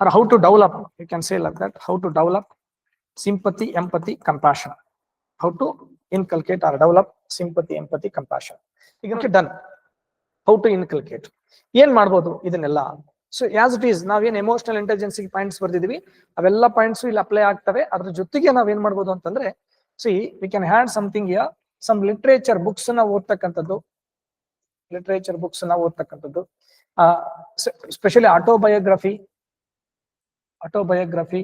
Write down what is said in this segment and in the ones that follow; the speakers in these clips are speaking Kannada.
or how to develop, you can say like that, how to develop sympathy, empathy, compassion. How to inculcate or develop sympathy, empathy, compassion. ಈಗ ಡನ್ ಹೌ ಟು ಇನ್ಕಲ್ಕೇಟ್ ಏನ್ ಮಾಡ್ಬೋದು ಇದನ್ನೆಲ್ಲ? ಸೊ ಆಸ್ ಇಟ್ ಈಸ್ ನಾವೇನ್ ಎಮೋಷನಲ್ ಇಂಟೆಲಿಜೆನ್ಸಿಗೆ ಪಾಯಿಂಟ್ಸ್ ಬರ್ದಿದ್ವಿ ಅವೆಲ್ಲ ಪಾಯಿಂಟ್ಸ್ ಇಲ್ಲಿ ಅಪ್ಲೈ ಆಗ್ತವೆ. ಅದ್ರ ಜೊತೆಗೆ ನಾವೇನ್ ಮಾಡ್ಬೋದು ಅಂತಂದ್ರೆ see we can add something here some literature ಬುಕ್ಸ್ನ ಓದ್ತಕ್ಕಂಥದ್ದು. ಲಿಟ್ರೇಚರ್ ಬುಕ್ಸ್ನ ಓದ್ತಕ್ಕಂಥದ್ದು. ಸ್ಪೆಷಲಿ ಆಟೋಬಯೋಗ್ರಫಿ ಆಟೋಬಯೋಗ್ರಫಿ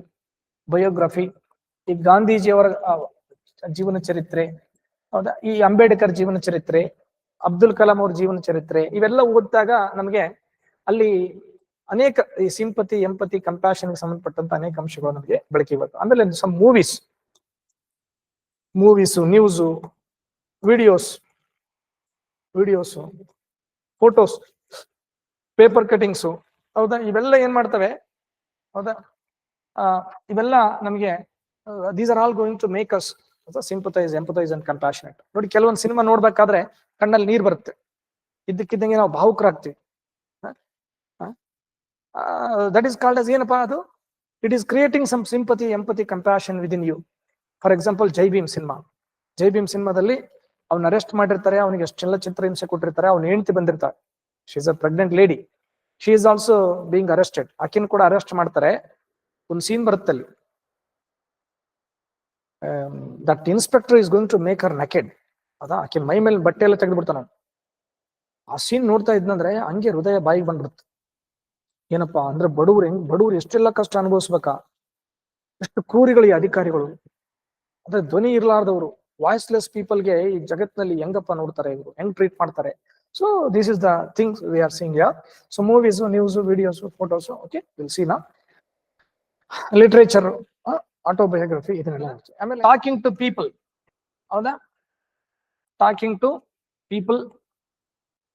ಬಯೋಗ್ರಫಿ ಈ ಗಾಂಧೀಜಿಯವರ ಜೀವನ ಚರಿತ್ರೆ, ಹೌದಾ? ಈ ಅಂಬೇಡ್ಕರ್ ಜೀವನ ಚರಿತ್ರೆ, ಅಬ್ದುಲ್ ಕಲಾಂ ಅವ್ರ ಜೀವನ ಚರಿತ್ರೆ, ಇವೆಲ್ಲ ಓದಿದಾಗ ನಮಗೆ ಅಲ್ಲಿ ಅನೇಕ ಈ ಸಿಂಪತಿ, ಎಂಪತಿ ಕಂಪ್ಯಾಷನ್ ಸಂಬಂಧಪಟ್ಟಂತ ಅನೇಕ ಅಂಶಗಳು ನಮಗೆ ಬೆಳಕಿಗೆ ಬರ್ತವೆ. ಆಮೇಲೆ some movies movies news videos videos photos paper cuttings ಹೌದಾ? ಇವೆಲ್ಲ ಏನ್ ಮಾಡ್ತವೆ? ಹೌದಾ? ಇವೆಲ್ಲ ನಮಗೆ these are all going to make us sympathise empathise and compassionate ನೋಡಿ, ಕೆಲವೊಂದು ಸಿನಿಮಾ ನೋಡ್ಬೇಕಾದ್ರೆ ಕಣ್ಣಲ್ಲಿ ನೀರ್ ಬರುತ್ತೆ. ಇದ್ದಕ್ಕಿದ್ದಂಗೆ ನಾವು ಭಾವುಕರಾಗ್ತೀವಿ. ದಟ್ ಈಸ್ ಕಾಲ್ಡ್ ಅಸ್ ಏನಪ್ಪಾ ಅದು? It is creating some sympathy empathy compassion within you for example Jai Bhim cinema Jai Bhim ಸಿನಿಮಾದಲ್ಲಿ ಅವ್ನ ಅರೆಸ್ಟ್ ಮಾಡಿರ್ತಾರೆ, ಅವನಿಗೆ ಚಿತ್ರ ಹಿಂಸೆ ಕೊಟ್ಟಿರ್ತಾರೆ, ಅವ್ನ ಹೆಂಡತಿ ಬಂದಿರ್ತಾರೆ she is a pregnant lady she is also being arrested ಆಕಿನ ಕೂಡ ಅರೆಸ್ಟ್ ಮಾಡ್ತಾರೆ. ಒಂದು ಸೀನ್ ಬರುತ್ತೆ ಅಲ್ಲಿ. That inspector is going to make her naked ಅದಾ? ಆಕೆ ಮೈ ಮೇಲೆ ಬಟ್ಟೆ ಎಲ್ಲ ತೆಗೆದು ಬಿಡ್ತಾನ ಆ ಸೀನ್ ನೋಡ್ತಾ ಇದ್ನಂದ್ರೆ ಹಂಗೆ ಹೃದಯ ಬಾಯಿಗೆ ಬಂದ್ಬಿಡುತ್ತೆ ಏನಪ್ಪಾ ಅಂದ್ರೆ ಬಡವ್ರು ಹೆಂಗ್, ಬಡವ್ರು ಎಷ್ಟೆಲ್ಲ ಕಷ್ಟ ಅನುಭವಿಸ್ಬೇಕಾ? ಎಷ್ಟು ಕ್ರೂರಿಗಳು ಈ ಅಧಿಕಾರಿಗಳು. ಅಂದ್ರೆ ಧ್ವನಿ ಇರ್ಲಾರ್ದವ್ರು. ವಾಯ್ಸ್ಲೆಸ್ ಪೀಪಲ್ಗೆ ಈ ಜಗತ್ನಲ್ಲಿ ಹೆಂಗಪ್ಪ ನೋಡ್ತಾರೆ ಇವರು? ಹೆಂಗ್ ಟ್ರೀಟ್ ಮಾಡ್ತಾರೆ? So this is the things we are seeing yeah so movies news videos photos okay will see ನಾ ಲಿಟ್ರೇಚರ್ ಆಟೋಬಯೋಗ್ರಫಿ ಇದನ್ನೆಲ್ಲ ಆಮೇಲೆ ಟಾಕಿಂಗ್ ಟು ಪೀಪಲ್ ಹೌದಾ? ಟಾಕಿಂಗ್ ಟು ಪೀಪಲ್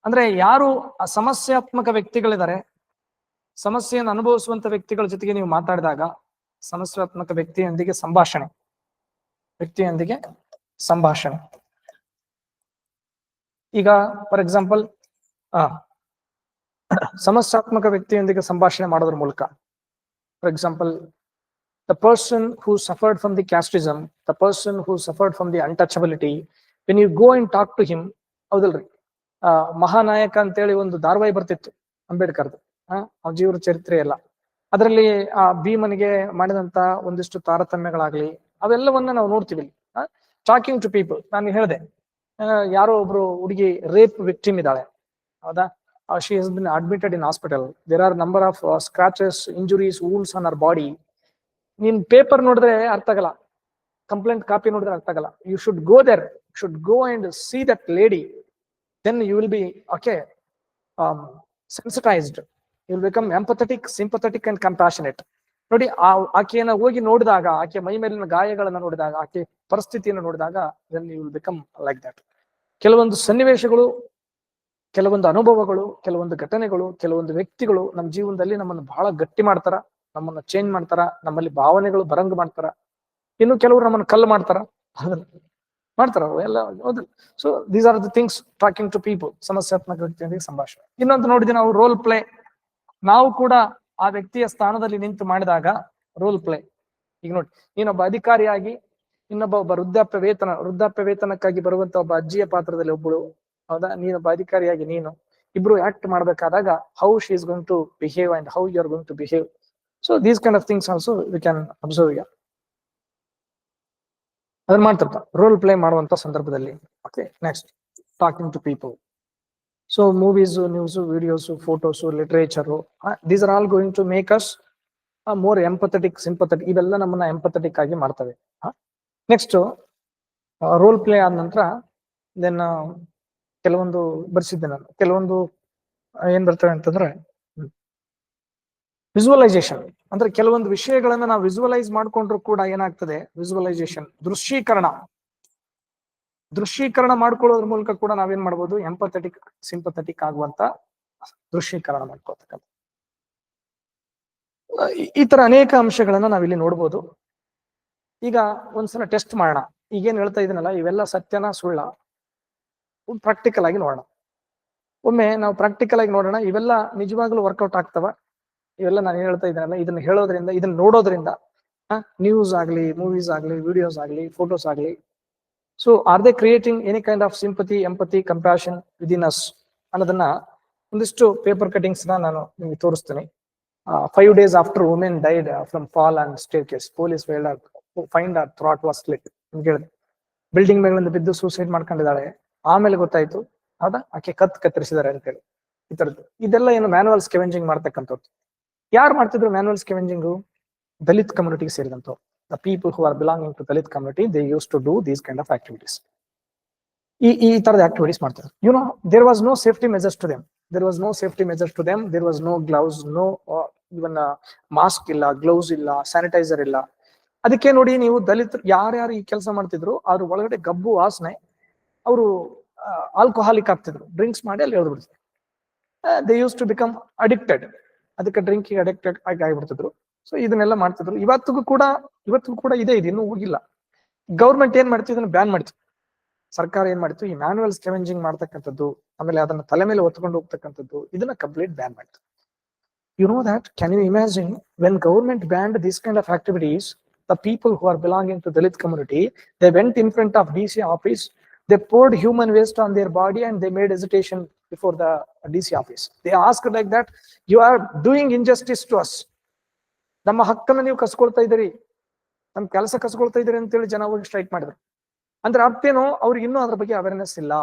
ಅಂದ್ರೆ ಯಾರು ಸಮಸ್ಯಾತ್ಮಕ ವ್ಯಕ್ತಿಗಳಿದ್ದಾರೆ, ಸಮಸ್ಯೆಯನ್ನು ಅನುಭವಿಸುವಂತ ವ್ಯಕ್ತಿಗಳ ಜೊತೆಗೆ ನೀವು ಮಾತಾಡಿದಾಗ ಸಮಸ್ಯಾತ್ಮಕ ವ್ಯಕ್ತಿಯೊಂದಿಗೆ ಸಂಭಾಷಣೆ ವ್ಯಕ್ತಿಯೊಂದಿಗೆ ಸಂಭಾಷಣೆ. ಈಗ ಫಾರ್ ಎಕ್ಸಾಂಪಲ್ ಆ ಸಮಸ್ಯಾತ್ಮಕ ವ್ಯಕ್ತಿಯೊಂದಿಗೆ ಸಂಭಾಷಣೆ ಮಾಡೋದ್ರ ಮೂಲಕ for example the person who suffered from the casteism, the person who suffered from the untouchability, when you go and talk to him ಹೌದಲ್ರಿ? ಆ ಮಹಾನಾಯಕ ಅಂತೇಳಿ ಒಂದು ಧಾರವಾಹಿ ಬರ್ತಿತ್ತು ಅಂಬೇಡ್ಕರ್ದು ಆ ಜೀವನ ಚರಿತ್ರೆ ಎಲ್ಲ. ಅದರಲ್ಲಿ ಆ ಭೀಮನಿಗೆ ಮಾಡಿದಂತ ಒಂದಿಷ್ಟು ತಾರತಮ್ಯಗಳಾಗ್ಲಿ ಅವೆಲ್ಲವನ್ನ ನಾವು ನೋಡ್ತೀವಿ ಟಾಕಿಂಗ್ ಟು ಪೀಪಲ್ ನಾನು ಹೇಳಿದೆ. ಯಾರೋ ಒಬ್ರು ಹುಡುಗಿ ರೇಪ್ ವಿಕ್ಟಿಮ್ ಇದ್ದಾಳೆ. ಹೌದಾ? She has been admitted in hospital there are number of scratches injuries ವೂಲ್ಸ್ on hour body ನೀನ್ ಪೇಪರ್ ನೋಡಿದ್ರೆ ಅರ್ಥ ಆಗಲ್ಲ. ಕಂಪ್ಲೇಂಟ್ ಕಾಪಿ ನೋಡಿದ್ರೆ ಅರ್ಥ ಆಗಲ್ಲ. You should go there should go and see that lady then you will be okay sensitised you will become empathetic sympathetic and compassionate ನೋಡಿ, ಆ, ಆಕೆಯನ್ನ ಹೋಗಿ ನೋಡಿದಾಗ, ಆಕೆ ಮೈ ಮೇಲಿನ ಗಾಯಗಳನ್ನ ನೋಡಿದಾಗ, ಆಕೆ ಪರಿಸ್ಥಿತಿಯನ್ನು ನೋಡಿದಾಗ then you will become like that ಕೆಲವೊಂದು ಸನ್ನಿವೇಶಗಳು, ಕೆಲವೊಂದು ಅನುಭವಗಳು, ಕೆಲವೊಂದು ಘಟನೆಗಳು, ಕೆಲವೊಂದು ವ್ಯಕ್ತಿಗಳು ನಮ್ಮ ಜೀವನದಲ್ಲಿ ನಮ್ಮನ್ನು ಬಹಳ ಗಟ್ಟಿ ಮಾಡ್ತಾರ, ನಮ್ಮನ್ನ ಚೇಂಜ್ ಮಾಡ್ತಾರ, ನಮ್ಮಲ್ಲಿ ಭಾವನೆಗಳು ಬರಂಗ್ ಮಾಡ್ತಾರ. ಇನ್ನು ಕೆಲವರು ನಮ್ಮನ್ನ ಕಲ್ಲು ಮಾಡ್ತಾರ? ಮಾಡ್ತಾರ ಎಲ್ಲ ಹೌದು. So these are the things talking to people ಸಮಸ್ಯಾತ್ಮಕ ವ್ಯಕ್ತಿಯೊಂದಿಗೆ ಸಂಭಾಷಣೆ. ಇನ್ನೊಂದು ನೋಡಿದ್ರೆ ನಾವು ರೋಲ್ ಪ್ಲೇ ನಾವು ಕೂಡ ಆ ವ್ಯಕ್ತಿಯ ಸ್ಥಾನದಲ್ಲಿ ನಿಂತು ಮಾಡಿದಾಗ ರೋಲ್ ಪ್ಲೇ ಈಗ ನೋಡಿ, ನೀನೊಬ್ಬ ಅಧಿಕಾರಿಯಾಗಿ ಇನ್ನೊಬ್ಬ ಒಬ್ಬ ವೃದ್ಧಾಪ್ಯ ವೇತನ, ವೃದ್ಧಾಪ್ಯ ವೇತನಕ್ಕಾಗಿ ಬರುವಂತ ಒಬ್ಬ ಅಜ್ಜಿಯ ಪಾತ್ರದಲ್ಲಿ ಒಬ್ಬಳು. ಹೌದಾ? ನೀನೊಬ್ಬ ಅಧಿಕಾರಿಯಾಗಿ ನೀನು. ಇಬ್ರು act ಮಾಡ್ಬೇಕಾದಾಗ how she is going to behave and how you are going to behave so these kind of things also we can observe ಈಗ ಅದನ್ನ ಮಾಡ್ತಿರ್ತ. ರೋಲ್ ಪ್ಲೇ ಮಾಡುವಂತ ಸಂದರ್ಭದಲ್ಲಿ. Okay next talking to people so movies news videos photos literature these are all going to make us more empathetic sympathetic ಇವೆಲ್ಲ ನಮ್ಮನ್ನ ಎಂಪಥೆಟಿಕ್ ಆಗಿ ಮಾಡ್ತವೆ. ನೆಕ್ಸ್ಟ್ ರೋಲ್ ಪ್ಲೇ ಆದ ನಂತರ ದೆನ್ ಕೆಲವೊಂದು ಬರ್ಸಿದ್ದೆ ನಾನು. ಕೆಲವೊಂದು ಏನ್ ಬರ್ತವೆ ಅಂತಂದ್ರೆ ವಿಜುವಲೈಸೇಷನ್ ಅಂದ್ರೆ ಕೆಲವೊಂದು ವಿಷಯಗಳನ್ನ ನಾವು ವಿಜುವಲೈಸ್ ಮಾಡ್ಕೊಂಡ್ರು ಕೂಡ ಏನಾಗ್ತದೆ? ವಿಜುವಲೈಸೇಷನ್ ದೃಶ್ಯೀಕರಣ. ದೃಶ್ಯೀಕರಣ ಮಾಡ್ಕೊಳ್ಳೋದ್ರ ಮೂಲಕ ಕೂಡ ನಾವೇನ್ ಮಾಡ್ಬೋದು? ಎಂಪಥೆಟಿಕ್ ಸಿಂಪಥೆಟಿಕ್ ಆಗುವಂತ ದೃಶ್ಯೀಕರಣ ಈ- ಈ ತರ ಅನೇಕ ಅಂಶಗಳನ್ನ ನಾವಿಲ್ಲಿ ನೋಡ್ಬೋದು. ಈಗ ಒಂದ್ಸಲ ಟೆಸ್ಟ್ ಮಾಡೋಣ. ಈಗೇನು ಹೇಳ್ತಾ ಇದೀನಲ್ಲ ಇವೆಲ್ಲ ಸತ್ಯನ ಸುಳ್ಳ? ಪ್ರಾಕ್ಟಿಕಲ್ ಆಗಿ ನೋಡೋಣ. ಒಮ್ಮೆ ನಾವು ಪ್ರಾಕ್ಟಿಕಲ್ ಆಗಿ ನೋಡೋಣ, ಇವೆಲ್ಲ ನಿಜವಾಗ್ಲೂ ವರ್ಕೌಟ್ ಆಗ್ತವ? ಇವೆಲ್ಲ ನಾನು ಹೇಳ್ತಾ ಇದ್ದೀನಲ್ಲ, ಇದನ್ನ ಹೇಳೋದ್ರಿಂದ, ಇದನ್ನ ನೋಡೋದ್ರಿಂದ ನ್ಯೂಸ್ ಆಗ್ಲಿ ಮೂವೀಸ್ ಆಗ್ಲಿ ವಿಡಿಯೋಸ್ ಆಗ್ಲಿ ಫೋಟೋಸ್ ಆಗ್ಲಿ. So are they creating any kind of sympathy empathy compassion within us ಅನ್ನೋದನ್ನ ಒಂದಿಷ್ಟು ಪೇಪರ್ ಕಟಿಂಗ್ಸ್ ನಾನು ನಿಮಗೆ ತೋರಿಸ್ತೀನಿ. Five days after women died from fall and staircase police find her throat was slit ಹೇಳಿದೆ. ಬಿಲ್ಡಿಂಗ್ ಮೇಲಿಂದ ಬಿದ್ದು ಸೂಸೈಡ್ ಮಾಡ್ಕೊಂಡಿದ್ದಾಳೆ. ಆಮೇಲೆ ಗೊತ್ತಾಯ್ತು, ಹೌದಾ? ಆಕೆ ಕತ್ ಕತ್ತರಿಸಿದ್ದಾರೆ ಅಂತೇಳಿ ಈ ತರದ್ದು ಇದೆಲ್ಲ ಏನು ಮ್ಯಾನುವಲ್ ಸ್ಕೆವೆಂಜಿಂಗ್ ಮಾಡ್ತಕ್ಕಂಥದ್ದು. ಯಾರು ಮಾಡ್ತಿದ್ರು ಮ್ಯಾನುವಲ್ ಸ್ಕೆವೆಂಜಿಂಗು ದಲಿತ್ ಕಮ್ಯುನಿಟಿಗೆ ಸೇರಿದಂಥವ್ರು. The people who are belonging to Dalit community they use to do these kind of activities ಈ ಈ ತರದ ಆಕ್ಟಿವಿಟೀಸ್ ಮಾಡ್ತಾರೆ you know there was no safety measures to them there was no safety measures to them there was no gloves no even mask ಇಲ್ಲ ಗ್ಲೌಸ್ ಇಲ್ಲ ಸ್ಯಾನಿಟೈಸರ್ ಇಲ್ಲ. ಅದಕ್ಕೆ ನೋಡಿ ನೀವು ದಲಿತರು ಯಾರ್ಯಾರು ಈ ಕೆಲಸ ಮಾಡ್ತಿದ್ರು, ಅವ್ರ ಒಳಗಡೆ ಗಬ್ಬು ವಾಸನೆ, ಅವರು ಆಲ್ಕೋಹಾಲಿಕ್ ಆಗ್ತಿದ್ರು. ಡ್ರಿಂಕ್ಸ್ ಮಾಡಿ ಅಲ್ಲಿ ಎಳ್ದು ಬಿಡ್ತಿದ್ರು they use to become addicted ಅದಕ್ಕೆ ಡ್ರಿಂಕಿಗೆ ಅಡಿಕ್ಟೆಡ್ ಆಗಿ ಆಗಿಬಿಡ್ತಿದ್ರು. ಸೊ ಇದನ್ನೆಲ್ಲ ಮಾಡ್ತಿದ್ರು. ಇವತ್ತಿಗೂ ಕೂಡ ಇವತ್ತಿಗೂ ಕೂಡ ಇದೆ ಇದು. ಇನ್ನೂ ಹೋಗಿಲ್ಲ. ಗೌರ್ಮೆಂಟ್ ಏನ್ ಮಾಡ್ತೀವಿ ಇದನ್ನ ಬ್ಯಾನ್ ಮಾಡ್ತಿತ್ತು ಸರ್ಕಾರ ಏನ್ ಮಾಡ್ತು ಈ ಮ್ಯಾನುವಲ್ ಸ್ಕೆವೆಂಜಿಂಗ್ ಮಾಡ್ತಕ್ಕಂಥದ್ದು, ಆಮೇಲೆ ಅದನ್ನ ತಲೆ ಮೇಲೆ ಹೊತ್ಕೊಂಡು ಹೋಗ್ತಕ್ಕಂಥದ್ದು, ಇದನ್ನ ಕಂಪ್ಲೀಟ್ ಬ್ಯಾನ್ ಮಾಡ್ತು you know that can you imagine when government banned this kind of activities people who are belonging to Dalit community they went in front of D C office they poured human waste on their body and they made hesitation before the DC office. They asked like that, you are doing injustice to us. ನಮ್ಮ ಹಕ್ಕನ್ನು ನೀವು ಕಸ್ಕೊಳ್ತಾ ಇದ್ದೀರಿ. ನಮ್ಮ ಕೆಲಸ ಕಸ್ಕೊಳ್ತಾ ಇದ್ದೀರಿ ಅಂತೇಳಿ ಜನ ಹೋಗಿ ಸ್ಟ್ರೈಕ್ ಮಾಡಿದ್ರು. ಅಂದ್ರೆ ಅರ್ಥೇನು ಅವ್ರಿಗೆ ಇನ್ನೂ ಅದ್ರ ಬಗ್ಗೆ ಅವೇರ್ನೆಸ್ ಇಲ್ಲ.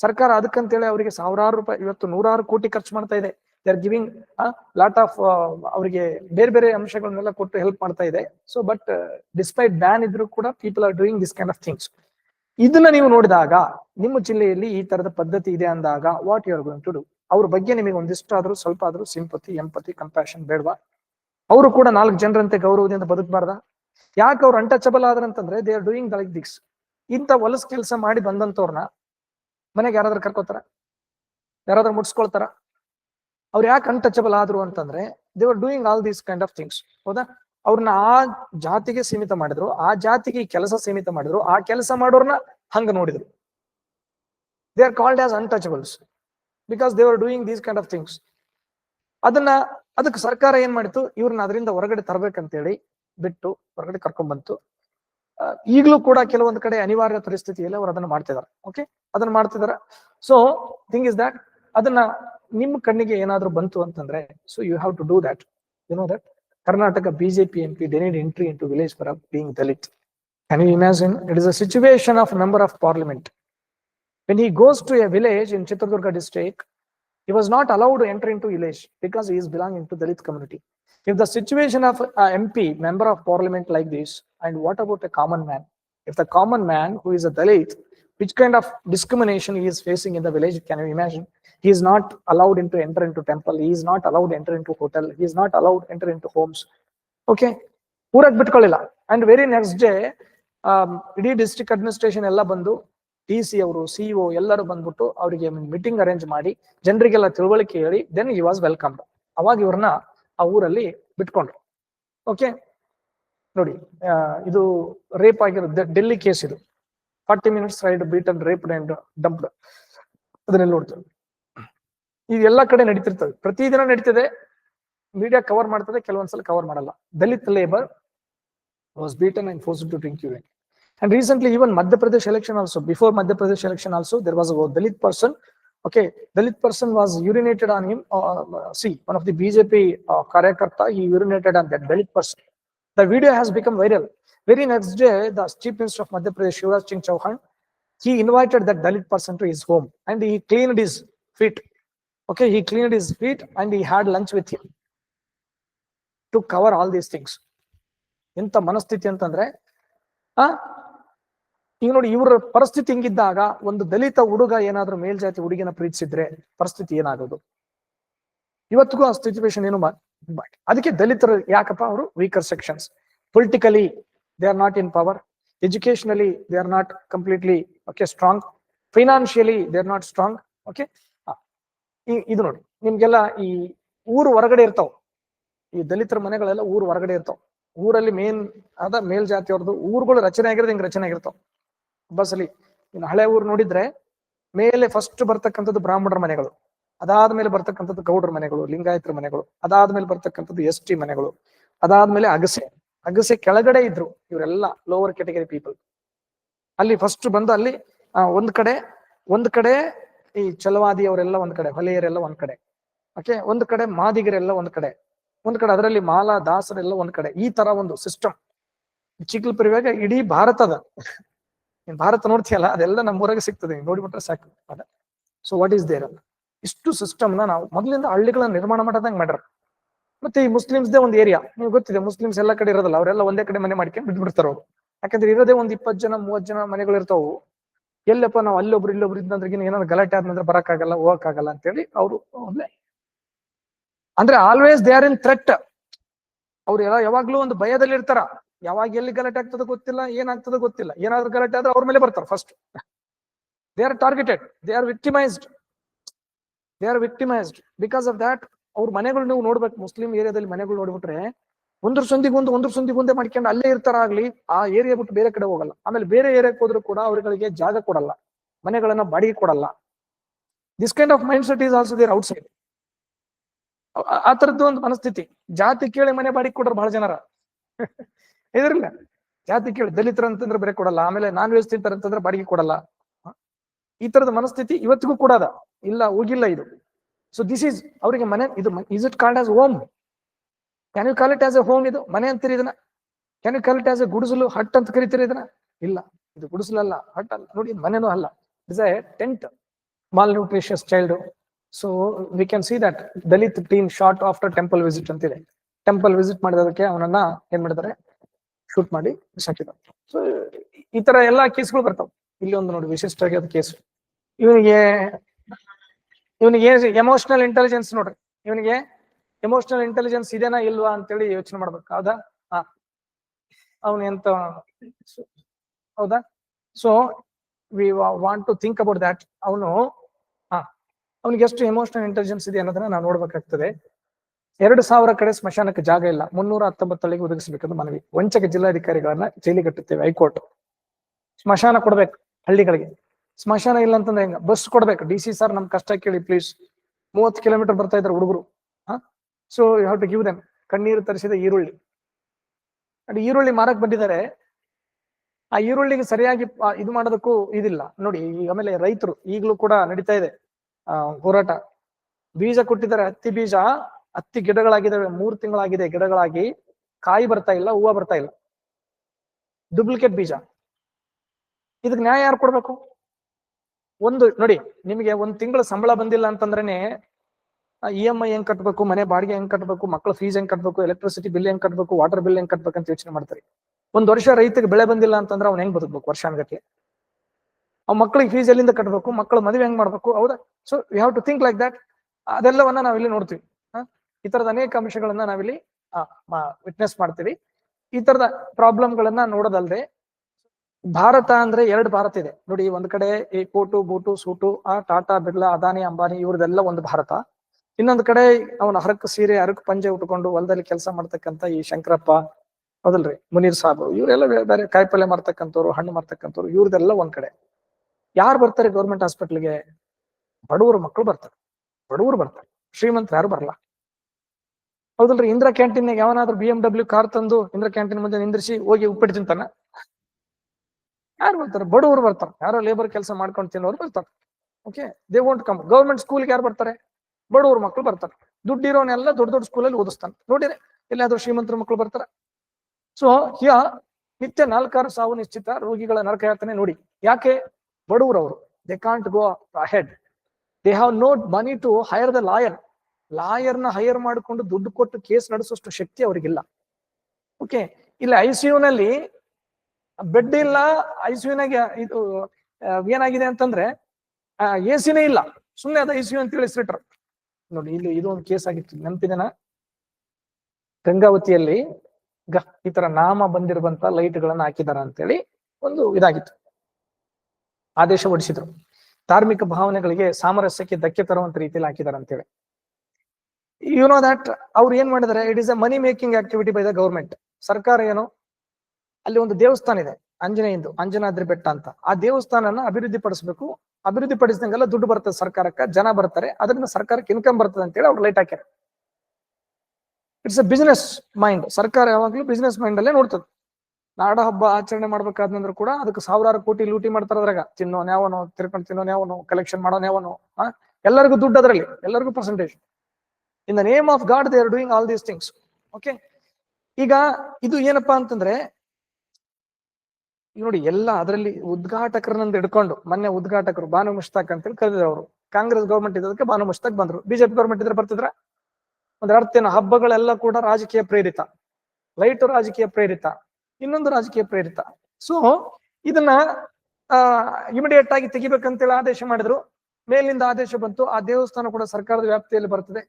ಸರ್ಕಾರ ಅದಕ್ಕಂತೇಳಿ ಅವರಿಗೆ ಸಾವಿರಾರು ರೂಪಾಯಿ ಇವತ್ತು ನೂರಾರು ಕೋಟಿ ಖರ್ಚು ಮಾಡ್ತಾ ಇದೆ. They are giving lot of ಅವರಿಗೆ ಬೇರೆ ಬೇರೆ ಅಂಶಗಳನ್ನೆಲ್ಲ ಕೊಟ್ಟು ಹೆಲ್ಪ್ ಮಾಡ್ತಾ ಇದೆ. ಸೊ ಬಟ್ ಡಿಸ್ಪೈಟ್ ಬ್ಯಾನ್ ಇದ್ರೂ ಕೂಡ people are doing this kind of things ಇದನ್ನ ನೀವು ನೋಡಿದಾಗ, ನಿಮ್ಮ ಜಿಲ್ಲೆಯಲ್ಲಿ ಈ ತರದ ಪದ್ಧತಿ ಇದೆ ಅಂದಾಗ what you are going to do ಅವ್ರ ಬಗ್ಗೆ ನಿಮಗೆ ಒಂದಿಷ್ಟಾದ್ರೂ ಸ್ವಲ್ಪ ಆದ್ರೂ ಸಿಂಪತಿ ಎಂಪತಿ ಕಂಪ್ಯಾಷನ್ ಬೇಡವಾ? ಅವರು ಕೂಡ ನಾಲ್ಕು ಜನರಂತೆ ಗೌರವದಿಂದ ಬದುಕಬಾರ್ದ? ಯಾಕೆ ಅವ್ರು untouchable ಆದ್ರಂತಂದ್ರೆ they are doing like this ಇಂಥ ಹೊಲಸ್ ಕೆಲಸ ಮಾಡಿ ಬಂದಂತವ್ರನ್ನ ಮನೆಗೆ ಯಾರಾದ್ರೂ ಕರ್ಕೋತಾರ? ಯಾರಾದ್ರೂ ಮುಟ್ಸ್ಕೊಳ್ತಾರ? ಅವ್ರು ಯಾಕೆ ಅನ್ಟಚಬಲ್ ಆದ್ರು ಅಂತಂದ್ರೆ they are doing all these kind of things ಹೌದಾ? ಅವ್ರನ್ನ ಆ ಜಾತಿಗೆ ಸೀಮಿತ ಮಾಡಿದ್ರು, ಆ ಜಾತಿಗೆ ಈ ಕೆಲಸ ಸೀಮಿತ ಮಾಡಿದ್ರು, ಆ ಕೆಲಸ ಮಾಡೋರ್ನ ಹಂಗ ನೋಡಿದ್ರು. They are called as untouchables because they are doing these kind of things ಅದನ್ನ, ಅದಕ್ಕೆ ಸರ್ಕಾರ ಏನ್ ಮಾಡಿತ್ತು? ಇವ್ರನ್ನ ಅದರಿಂದ ಹೊರಗಡೆ ತರಬೇಕಂತೇಳಿ ಬಿಟ್ಟು, ಹೊರಗಡೆ ಕರ್ಕೊಂಡ್ ಬಂತು. ಈಗಲೂ ಕೂಡ ಕೆಲವೊಂದು ಕಡೆ ಅನಿವಾರ್ಯ ಪರಿಸ್ಥಿತಿಯಲ್ಲಿ ಅವ್ರು ಅದನ್ನ ಮಾಡ್ತಿದ್ದಾರೆ ಓಕೆ ಅದನ್ನ ಮಾಡ್ತಿದ್ದಾರೆ ಸೊ ಥಿಂಗ್ ಇಸ್ ದಟ್ ಅದನ್ನ ನಿಮ್ಮ ಕಣ್ಣಿಗೆ ಏನಾದ್ರೂ ಬಂತು ಅಂತಂದ್ರೆ so you have to do that you know that Karnataka BJP MP denied entry into village for being Dalit. Can you imagine? It is a situation of a member of parliament. When he goes to a village in Chitradurga district, he was not allowed to enter into village because he is belonging to Dalit community. If the situation of a MP, member of parliament like this, and what about a common man? If the common man who is a Dalit, which kind of discrimination he is facing in the village, can you imagine? He is not allowed into enter into temple. He is not allowed enter into hotel. He is not allowed enter into homes. Okay. ಊರಾಗ್ ಬಿಟ್ಕೊಳ್ಳಿಲ್ಲ ಅಂಡ್ ವೆರಿ ನೆಕ್ಸ್ಟ್ ಡೇ ಇಡೀ ಡಿಸ್ಟ್ರಿಕ್ಟ್ ಅಡ್ಮಿನಿಸ್ಟ್ರೇಷನ್ ಎಲ್ಲ ಬಂದು ಡಿ ಸಿ ಅವರು ಸಿಇಒ ಎಲ್ಲರೂ ಬಂದ್ಬಿಟ್ಟು ಅವರಿಗೆ ಮೀಟಿಂಗ್ ಅರೇಂಜ್ ಮಾಡಿ ಜನರಿಗೆಲ್ಲ ತಿಳುವಳಿಕೆ ಹೇಳಿ ದೆನ್ ಈ ವಾಸ್ ವೆಲ್ಕಮ್ ಅವಾಗ ಇವ್ರನ್ನ ಆ ಊರಲ್ಲಿ ಬಿಟ್ಕೊಂಡ್ರು ಓಕೆ ನೋಡಿ ಇದು ರೇಪ್ ಆಗಿರೋದು ಡೆಲ್ಲಿ ಕೇಸ್ ಇದು forty minutes ride beat and rape and dumped ಅದನ್ನೆಲ್ಲ ನೋಡ್ತೇವೆ ಇದೆಲ್ಲ ಕಡೆ ನಡೀತಿರ್ತದೆ. ಪ್ರತಿದಿನ ನಡೀತದೆ. ಮೀಡಿಯಾ ಕವರ್ ಮಾಡ್ತದೆ, ಕೆಲವೊಂದ್ಸಲ ಕವರ್ ಮಾಡಲ್ಲ. Dalit labour was beaten and forced to drink ಯುವೆ and recently even Madhya Pradesh election also before Madhya Pradesh election also there was a Dalit person okay Dalit person was urinated on him see one of the BJP ಕಾರ್ಯಕರ್ತ he urinated on that Dalit person the video has become viral very next day the chief minister of Madhya Pradesh Shivraj Singh Chouhan he invited that Dalit person to his home and he clean his feet Okay, he cleaned his feet and he had lunch with him to cover all these things. ಎಂತ ಮನಸ್ಥಿತಿ ಅಂತಂದ್ರೆ ಆ ಈಗ ನೋಡಿ ಇವರ ಪರಿಸ್ಥಿತಿ ಹಿಂಗಿದ್ದಾಗ ಒಂದು ದಲಿತ ಹುಡುಗ ಏನಾದ್ರೂ ಮೇಲ್ಜಾತಿ ಹುಡುಗಿನ ಪ್ರೀತಿಸಿದ್ರೆ ಪರಿಸ್ಥಿತಿ ಏನಾಗೋದು? ಇವತ್ತಿಗೂ ಆ ಸಿಚುವೇಶನ್ ಏನು ಅದಕ್ಕೆ ದಲಿತರು ಯಾಕಪ್ಪ ಅವರು weaker sections politically they are not in power educationally they are not completely okay strong financially they are not strong okay ಇದು ನೋಡಿ, ನಿಮ್ಗೆಲ್ಲ ಈ ಊರು ಹೊರಗಡೆ ಇರ್ತಾವ. ಈ ದಲಿತರ ಮನೆಗಳೆಲ್ಲ ಊರು ಹೊರಗಡೆ ಇರ್ತಾವ. ಊರಲ್ಲಿ ಮೇನ್ ಆದ ಮೇಲ್ಜಾತಿಯವ್ರದ್ದು ಊರುಗಳು ರಚನೆ ಆಗಿರೋದು ಹಿಂಗ್ ರಚನೆ ಆಗಿರ್ತಾವ. ಬಸ್ಸಲ್ಲಿ ಇನ್ನು ಹಳೆ ಊರು ನೋಡಿದ್ರೆ ಮೇಲೆ ಫಸ್ಟ್ ಬರ್ತಕ್ಕಂಥದ್ದು ಬ್ರಾಹ್ಮಣರ ಮನೆಗಳು, ಅದಾದ್ಮೇಲೆ ಬರ್ತಕ್ಕಂಥದ್ದು ಗೌಡ್ರ ಮನೆಗಳು, ಲಿಂಗಾಯತರ ಮನೆಗಳು, ಅದಾದ್ಮೇಲೆ ಬರ್ತಕ್ಕಂಥದ್ದು ಎಸ್ ಟಿ ಮನೆಗಳು, ಅದಾದ್ಮೇಲೆ ಅಗಸೆ. ಅಗಸೆ ಕೆಳಗಡೆ ಇದ್ರು ಇವರೆಲ್ಲ ಲೋವರ್ ಕ್ಯಾಟಗರಿ ಪೀಪಲ್ ಅಲ್ಲಿ ಫಸ್ಟ್ ಬಂದು ಅಲ್ಲಿ ಒಂದ್ ಕಡೆ ಒಂದ್ ಕಡೆ ಈ ಚಲವಾದಿಯವರೆಲ್ಲ ಒಂದ್ ಕಡೆ, ಹೊಲೆಯರೆಲ್ಲ ಒಂದ್ ಕಡೆ. ಓಕೆ ಒಂದ್ ಕಡೆ ಮಾದಿಗರೆಲ್ಲ ಒಂದ್ ಕಡೆ. ಒಂದ್ ಕಡೆ ಅದರಲ್ಲಿ ಮಾಲಾ, ದಾಸರೆಲ್ಲ ಒಂದ್ ಕಡೆ. ಈ ತರ ಒಂದು ಸಿಸ್ಟಮ್ ಚಿಕ್ಕಲ್ಪುರಿವಾಗ ಇಡೀ ಭಾರತದ ಭಾರತ ನೋಡ್ತೀಯಲ್ಲ, ಅದೆಲ್ಲ ನಮ್ಮೂರಾಗ ಸಿಗ್ತದೆ. ನೀನ್ ನೋಡಿಬಿಟ್ರೆ ಸಾಕು. ಅದ. ಸೊ ವಾಟ್ ಈಸ್ ದೇರ್ ಇಷ್ಟು ಸಿಸ್ಟಮ್ನ ನಾವು ಮೊದಲಿಂದ ಹಳ್ಳಿಗಳನ್ನ ನಿರ್ಮಾಣ ಮಾಡೋದಂಗ್ ಮಾಡ್ಯಾರ. ಮತ್ತೆ ಈ ಮುಸ್ಲಿಮ್ಸ್ದೇ ಒಂದು ಏರಿಯಾ ನೀವು ಗೊತ್ತಿದೆ, ಮುಸ್ಲಿಮ್ಸ್ ಎಲ್ಲ ಕಡೆ ಇರೋದಲ್ಲ, ಅವರೆಲ್ಲ ಒಂದೇ ಕಡೆ ಮನೆ ಮಾಡ್ಕೊಂಡು ಬಿಟ್ಬಿಡ್ತಾರ ಅವ್ರು. ಯಾಕಂದ್ರೆ ಇರೋದೇ ಒಂದ್ ಇಪ್ಪತ್ತು ಜನ, ಮೂವತ್ ಜನ ಮನೆಗಳು ಇರ್ತಾವು ಎಲ್ಲಪ್ಪ ನಾವು ಅಲ್ಲೊಬ್ರು ಇಲ್ಲೊಬ್ರು ಇದ್ದಂದ್ರೆ ಏನಾದ್ರು ಗಲಾಟೆ ಆದ್ನಂದ್ರೆ ಬರಕ್ಕಾಗಲ್ಲ, ಹೋಗಕ್ಕಾಗಲ್ಲ ಅಂತೇಳಿ ಅವರು ಮೊದ್ಲೇ ಅಂದ್ರೆ always they are in threat ಅವ್ರು ಎಲ್ಲ ಯಾವಾಗ್ಲೂ ಒಂದು ಭಯದಲ್ಲಿ ಇರ್ತಾರ. ಯಾವಾಗ ಎಲ್ಲಿ ಗಲಾಟೆ ಆಗ್ತದ ಗೊತ್ತಿಲ್ಲ, ಏನಾಗ್ತದ ಗೊತ್ತಿಲ್ಲ. ಏನಾದ್ರೂ ಗಲಾಟೆ ಆದ್ರೆ ಅವ್ರ ಮೇಲೆ ಬರ್ತಾರೆ first they are targeted they are victimised they are victimised because of that ಅವ್ರ ಮನೆಗಳು ನೀವು ನೋಡ್ಬೇಕು ಮುಸ್ಲಿಂ ಏರಿಯಾದಲ್ಲಿ ಮನೆಗಳು ನೋಡ್ಬಿಟ್ರೆ ಒಂದ್ರ ಸಂದಿಗೆ ಒಂದು, ಒಂದ್ರ ಸಂದಿಗೆ ಮಾಡ್ಕೊಂಡು ಅಲ್ಲೇ ಇರ್ತಾರಾಗ್ಲಿ ಆ ಏರಿಯಾ ಬಿಟ್ಟು ಬೇರೆ ಕಡೆ ಹೋಗಲ್ಲ. ಆಮೇಲೆ ಬೇರೆ ಏರಿಯಾಕ್ಕೆ ಹೋದ್ರು ಕೂಡ ಅವರುಗಳಿಗೆ ಜಾಗ ಕೊಡಲ್ಲ. ಮನೆಗಳನ್ನ ಬಾಡಿಗೆ ಕೊಡಲ್ಲ. This kind of mind set is also there outside ಆ ತರದ್ದು ಒಂದು ಮನಸ್ಥಿತಿ. ಜಾತಿ ಕೇಳಿ ಮನೆ ಬಾಡಿಗೆ ಕೊಡ್ರು ಬಹಳ ಜನರ. ಇದ್ರಲ್ಲ. ಜಾತಿ ಕೇಳಿ ದಲಿತರ ಅಂತಂದ್ರೆ ಬೇರೆ ಕೊಡಲ್ಲ. ಆಮೇಲೆ ನಾನ್ ವೆಜ್ ತಿಂತಾರ ಅಂತಂದ್ರೆ ಬಾಡಿಗೆ ಕೊಡಲ್ಲ. ಈ ತರದ ಮನಸ್ಥಿತಿ ಇವತ್ತಿಗೂ ಕೂಡ ಅದ. ಇಲ್ಲ, ಹೋಗಿಲ್ಲ ಇದು. ಸೊ ದಿಸ್ ಈಸ್ ಅವರಿಗೆ ಮನೆ, ಇದು is it called as home can you call it as a home ಇದು? ಮನೆ ಅಂತೀರಿ ಇದನ್ನ? Can you call it as a ಗುಡಿಸಲು, ಹಟ್ ಅಂತ ಕರಿತೀರಿ ಇದನ್ನ? ಇಲ್ಲ. ಇದು ಗುಡಿಸಲಲ್ಲ ಹಟ್ ಅಲ್ಲ. ನೋಡಿ ಮನೆನೂ ಅಲ್ಲ. It's a tent malnutritious child so we can see that Dalit teen shot after temple visit ಅಂತಿದೆ. ಟೆಂಪಲ್ ವಿಸಿಟ್ ಮಾಡಿದಕ್ಕೆ ಅವನನ್ನ ಏನ್ ಮಾಡಿದಾರೆ ಶೂಟ್ ಮಾಡಿ ಸಾಕಿದ್ದಾರೆ ಸೊ ಈ ತರ ಎಲ್ಲಾ ಕೇಸ್ಗಳು ಬರ್ತಾವ. ಇಲ್ಲಿ ಒಂದು ನೋಡಿ ವಿಶಿಷ್ಟ ಆಗಿರೋದು ಕೇಸ್ ಇವನಿಗೆ ಇವನಿಗೆ ಎಮೋಷನಲ್ ಇಂಟೆಲಿಜೆನ್ಸ್ ನೋಡ್ರಿ. ಇವನಿಗೆ ಎಮೋಷನಲ್ ಇಂಟೆಲಿಜೆನ್ಸ್ ಇದೇನಾ ಇಲ್ವಾ ಅಂತೇಳಿ ಯೋಚನೆ ಮಾಡ್ಬೇಕು. ಹೌದಾ? ಹಾ ಅವನು ಎಂತ ಹೌದಾ? So we want to think about that ಅವನು ಹಾ ಅವನಿಗೆ ಎಷ್ಟು ಎಮೋಷನಲ್ ಇಂಟೆಲಿಜೆನ್ಸ್ ಇದೆ ಅನ್ನೋದನ್ನ ನಾವು ನೋಡ್ಬೇಕಾಗ್ತದೆ. ಎರಡು ಸಾವಿರ ಕಡೆ ಸ್ಮಶಾನಕ್ಕೆ ಜಾಗ ಇಲ್ಲ. ಮುನ್ನೂರ ಹತ್ತೊಂಬತ್ತಳಿಗೆ ಒದಗಿಸಬೇಕಂತ ಮನವಿ. ವಂಚಕ ಜಿಲ್ಲಾಧಿಕಾರಿಗಳನ್ನ ಜೈಲಿಗಟ್ಟುತ್ತೇವೆ ಹೈಕೋರ್ಟ್. ಸ್ಮಶಾನ ಕೊಡ್ಬೇಕು ಹಳ್ಳಿಗಳಿಗೆ. ಸ್ಮಶಾನ ಇಲ್ಲ ಅಂತಂದ್ರೆ ಹೆಂಗ? ಬಸ್ ಕೊಡ್ಬೇಕು. ಡಿ ಸಿ ಸರ್ ನಮ್ ಕಷ್ಟ ಕೇಳಿ ಪ್ಲೀಸ್ ಮೂವತ್ತು ಕಿಲೋಮೀಟರ್ ಬರ್ತಾ ಇದ್ದಾರೆ ಹುಡುಗರು. So you have to give them ಕಣ್ಣೀರು ತರಿಸಿದ ಈರುಳ್ಳಿ. ಅಂಡ್ ಈರುಳ್ಳಿ ಮಾರಕ್ ಬಂದಿದ್ದಾರೆ. ಆ ಈರುಳ್ಳಿಗೆ ಸರಿಯಾಗಿ ಇದು ಮಾಡೋದಕ್ಕೂ ಇದಿಲ್ಲ. ನೋಡಿ ಆಮೇಲೆ ರೈತರು ಈಗಲೂ ಕೂಡ ನಡೀತಾ ಇದೆ. ಆ, ಹೋರಾಟ. ಬೀಜ ಕೊಟ್ಟಿದ್ದಾರೆ, ಹತ್ತಿ ಬೀಜ. ಹತ್ತಿ ಗಿಡಗಳಾಗಿದ್ದಾವೆ, ಮೂರು ತಿಂಗಳಾಗಿದೆ ಗಿಡಗಳಾಗಿ. ಕಾಯಿ ಬರ್ತಾ ಇಲ್ಲ, ಹೂವ ಬರ್ತಾ ಇಲ್ಲ. ಡುಪ್ಲಿಕೇಟ್ ಬೀಜ. ಇದಕ್ಕೆ ನ್ಯಾಯ ಯಾರು ಕೊಡ್ಬೇಕು? ಒಂದು, ನೋಡಿ, ನಿಮಗೆ ಒಂದ್ ತಿಂಗಳ ಸಂಬಳ ಬಂದಿಲ್ಲ ಅಂತಂದ್ರೇನೆ ಇ ಐ ಹೆಂಗ್ ಕಟ್ಬೇಕು, ಮನೆ ಬಾಡಿಗೆ ಹೆಂಗ್ ಕಟ್ಬೇಕು ಮಕ್ಕಳ ಫೀಸ್ ಹೆಂಗ್ ಕಟ್ಬೇಕು ಎಲೆಕ್ಟ್ರಿಸಿಟಿ ಬಿಲ್ ಹೆಂಗ್ ಕಟ್ಬೇಕು ವಾಟರ್ ಬಿಲ್ ಹೆಂಗ್ ಕಟ್ಬೇಕು ಅಂತ ಯೋಚನೆ ಮಾಡ್ತಾರೆ. ಒಂದ್ ವರ್ಷ ರೈತಗೆ ಬೆಳೆ ಬಂದಿಲ್ಲ ಅಂತಂದ್ರೆ ಅವ್ನ ಹೆಂಗ್ ಬದುಕ್ಬೇಕು ವರ್ಷಾನ್ಗಟ್ಲೆ? ಅವ್ ಮಕ್ಳಿಗೆ ಫೀಸ್ ಎಲ್ಲಿಂದ ಕಟ್ಬೇಕು ಮಕ್ಕಳ ಮದುವೆ ಹೆಂಗ್ ಮಾಡ್ಬೇಕು, ಹೌದಾ? So you have to think like that ಅದೆಲ್ಲವನ್ನ ನಾವಿಲ್ಲಿ ನೋಡ್ತೀವಿ? ಈ ತರದ ಅನೇಕ ಅಂಶಗಳನ್ನ ನಾವಿಲ್ಲಿ ವಿಟ್ನೆಸ್ ಮಾಡ್ತೀವಿ. ಈ ತರದ ಪ್ರಾಬ್ಲಮ್ಗಳನ್ನ ನೋಡೋದಲ್ದೆ, ಭಾರತ ಅಂದ್ರೆ ಎರಡು ಭಾರತ ಇದೆ. ನೋಡಿ, ಒಂದ್ ಕಡೆ ಈ ಕೋಟು, ಬೂಟು, ಸೂಟು, ಆ, ಟಾಟಾ, ಬಿರ್ಲಾ, ಅದಾನಿ, ಅಂಬಾನಿ, ಇವ್ರದೆಲ್ಲ ಒಂದು ಭಾರತ. ಇನ್ನೊಂದ್ ಕಡೆ ಅವನ ಹರಕು ಸೀರೆ, ಹರಕು ಪಂಜೆ ಉಟ್ಕೊಂಡು ಹೊಲದಲ್ಲಿ ಕೆಲಸ ಮಾಡ್ತಕ್ಕಂತ ಈ ಶಂಕರಪ್ಪ, ಹೌದಲ್ರಿ? ಮುನೀರ್ ಸಾಬು, ಇವರೆಲ್ಲ ಬೇರೆ ಕಾಯಿಪಲ್ಯ ಮಾರ್ತಕ್ಕಂಥವ್ರು ಹಣ್ಣು ಮಾರ್ತಕ್ಕಂಥವ್ರು ಇವ್ರದೆಲ್ಲ ಒಂದ್ ಕಡೆ. ಯಾರು ಬರ್ತಾರೆ ಗೌರ್ಮೆಂಟ್ ಹಾಸ್ಪಿಟ್ಲ್ಗೆ ಬಡವರು ಮಕ್ಕಳು ಬರ್ತಾರೆ. ಬಡವರು ಬರ್ತಾರೆ. ಶ್ರೀಮಂತರು ಯಾರು ಬರಲ್ಲ. ಹೌದಲ್ರಿ? ಇಂದ್ರ ಕ್ಯಾಂಟೀನ್ ಯಾವನಾದ್ರೂ ಬಿ ಎಂ ಡಬ್ಲ್ಯೂ ಕಾರ್ ತಂದು ಇಂದ್ರ ಕ್ಯಾಂಟೀನ್ ಮುಂದೆ ನಿಂದ್ರಿಸಿ ಹೋಗಿ ಉಪ್ಪಿಟ್ಟು ತಿಂತಾನ? ಯಾರು ಬರ್ತಾರೆ? ಬಡವರು ಬರ್ತಾರೆ. ಯಾರೋ ಲೇಬರ್ ಕೆಲಸ ಮಾಡ್ಕೊಂಡು ತಿನ್ನೋರು ಬರ್ತಾರೆ. Okay they won't come government ಸ್ಕೂಲ್ಗೆ ಯಾರು ಬರ್ತಾರೆ? ಬಡವ್ರ ಮಕ್ಕಳು ಬರ್ತಾರೆ. ದುಡ್ಡಿರೋನೆಲ್ಲ ದೊಡ್ಡ ದೊಡ್ಡ ಸ್ಕೂಲಲ್ಲಿ ಓದಿಸ್ತಾನೆ. ನೋಡಿರಿ ಎಲ್ಲಾದ್ರೂ ಶ್ರೀಮಂತರ ಮಕ್ಕಳು ಬರ್ತಾರೆ. ಸೊ ಹಿಯ ನಿತ್ಯ ನಾಲ್ಕಾರು ಸಾವು ನಿಶ್ಚಿತ ರೋಗಿಗಳ ನರಕ ಹೇಳ್ತಾನೆ ನೋಡಿ. ಯಾಕೆ? ಬಡವ್ರ ಅವರು. They can't go ahead they have no money to hire the lawyer ಲಾಯರ್ನ hire ಮಾಡಿಕೊಂಡು ದುಡ್ಡು ಕೊಟ್ಟು ಕೇಸ್ ನಡೆಸುವಷ್ಟು ಶಕ್ತಿ ಅವರಿಗಿಲ್ಲ. ಓಕೆ ಇಲ್ಲಿ ಐ ಸಿ ನಲ್ಲಿ ಬೆಡ್ ಇಲ್ಲ. ಐ ಸಿ ಯುನಾಗ ಇದು ಏನಾಗಿದೆ ಅಂತಂದ್ರೆ ಎ ಸಿನೇ ಇಲ್ಲ. ಸುಮ್ಮನೆ ಅದ ಐ ಸಿ ಯು ಅಂತ ಹೇಳಿ ಹೆಸರಿಟ್ರು. ನೋಡಿ, ಇಲ್ಲಿ ಇದು ಒಂದು ಕೇಸ್ ಆಗಿತ್ತು. ನೆನಪಿದನ? ಗಂಗಾವತಿಯಲ್ಲಿ ಗ, ಈ ತರ ನಾಮ ಬಂದಿರುವಂತ ಲೈಟ್ ಗಳನ್ನ ಹಾಕಿದಾರ ಅಂತೇಳಿ ಒಂದು ಇದಾಗಿತ್ತು. ಆದೇಶ ಹೊಡಿಸಿದ್ರು. ಧಾರ್ಮಿಕ ಭಾವನೆಗಳಿಗೆ ಸಾಮರಸ್ಯಕ್ಕೆ ಧಕ್ಕೆ ತರುವಂತ ರೀತಿಯಲ್ಲಿ ಹಾಕಿದಾರ ಅಂತೇಳಿ. ಯು ನೋ ದಟ್ ಅವ್ರು ಏನ್ ಮಾಡಿದಾರೆ it is a money making activity by the government ಸರ್ಕಾರ ಏನು? ಅಲ್ಲಿ ಒಂದು ದೇವಸ್ಥಾನ ಇದೆ ಆಂಜನೇಯಂದು ಅಂಜನಾದ್ರಿ ಬೆಟ್ಟ ಅಂತ. ಆ ದೇವಸ್ಥಾನನ ಅಭಿವೃದ್ಧಿ ಪಡಿಸಬೇಕು ಅಭಿವೃದ್ಧಿ ಪಡಿಸಿದಂಗೆಲ್ಲ ದುಡ್ಡು ಬರ್ತದೆ ಸರ್ಕಾರಕ್ಕೆ, ಜನ ಬರ್ತಾರೆ. ಅದರಿಂದ ಸರ್ಕಾರಕ್ಕೆ ಇನ್ಕಮ್ ಬರ್ತದೆ ಅಂತೇಳಿ ಅವ್ರು ಲೈಟ್ ಹಾಕ್ಯಾರ. ಇಟ್ಸ್ ಅ ಬಿಸಿನೆಸ್ ಮೈಂಡ್ ಸರ್ಕಾರ ಯಾವಾಗಲೂ ಬಿಸ್ನೆಸ್ ಮೈಂಡ್ ಅಲ್ಲೇ ನೋಡ್ತದೆ. ನಾಡ ಹಬ್ಬ ಆಚರಣೆ ಮಾಡ್ಬೇಕಾದ್ನಂದ್ರ ಕೂಡ ಅದಕ್ಕೆ ಸಾವಿರಾರು ಕೋಟಿ ಲೂಟಿ ಮಾಡ್ತಾರ ಅದ್ರಾಗ. ತಿನ್ನೋನ್ ಯಾವನೋ, ತಿರ್ಕೊಂಡು ತಿನ್ನೋನ್ ಯಾವನೋ ಕಲೆಕ್ಷನ್ ಮಾಡೋನ್ ಯಾವನೋ ಎಲ್ಲರಿಗೂ ದುಡ್ಡು ಅದರಲ್ಲಿ, ಎಲ್ಲರಿಗೂ percentage in the name of god they are doing all these things okay ಈಗ ಇದು ಏನಪ್ಪಾ ಅಂತಂದ್ರೆ ಈಗ ನೋಡಿ ಎಲ್ಲ ಅದರಲ್ಲಿ ಉದ್ಘಾಟಕರನ್ನ ಹಿಡ್ಕೊಂಡು, ಮೊನ್ನೆ ಉದ್ಘಾಟಕರು ಬಾನು ಮುಷ್ತಾಕ್ ಅಂತೇಳಿ ಕರೆದಿದ್ರು ಅವರು. ಕಾಂಗ್ರೆಸ್ ಗೌರ್ಮೆಂಟ್ ಇದ್ದದಕ್ಕೆ ಬಾನು ಮುಷ್ತಾಕ್ ಬಂದ್ರು. ಬಿಜೆಪಿ ಗೌರ್ಮೆಂಟ್ ಇದ್ರೆ ಬರ್ತಿದ್ರ? ಒಂದ್ ಅರ್ಥ ಏನು ಹಬ್ಬಗಳೆಲ್ಲ ಕೂಡ ರಾಜಕೀಯ ಪ್ರೇರಿತ. ಲೈಟ್ ರಾಜಕೀಯ ಪ್ರೇರಿತ, ಇನ್ನೊಂದು ರಾಜಕೀಯ ಪ್ರೇರಿತ. ಸೊ ಇದನ್ನ ಇಮಿಡಿಯೇಟ್ ಆಗಿ ತೆಗಿಬೇಕಂತೇಳಿ ಆದೇಶ ಮಾಡಿದ್ರು. ಮೇಲಿಂದ ಆದೇಶ ಬಂತು. ಆ ದೇವಸ್ಥಾನ ಕೂಡ ಸರ್ಕಾರದ ವ್ಯಾಪ್ತಿಯಲ್ಲಿ ಬರ್ತದೆ.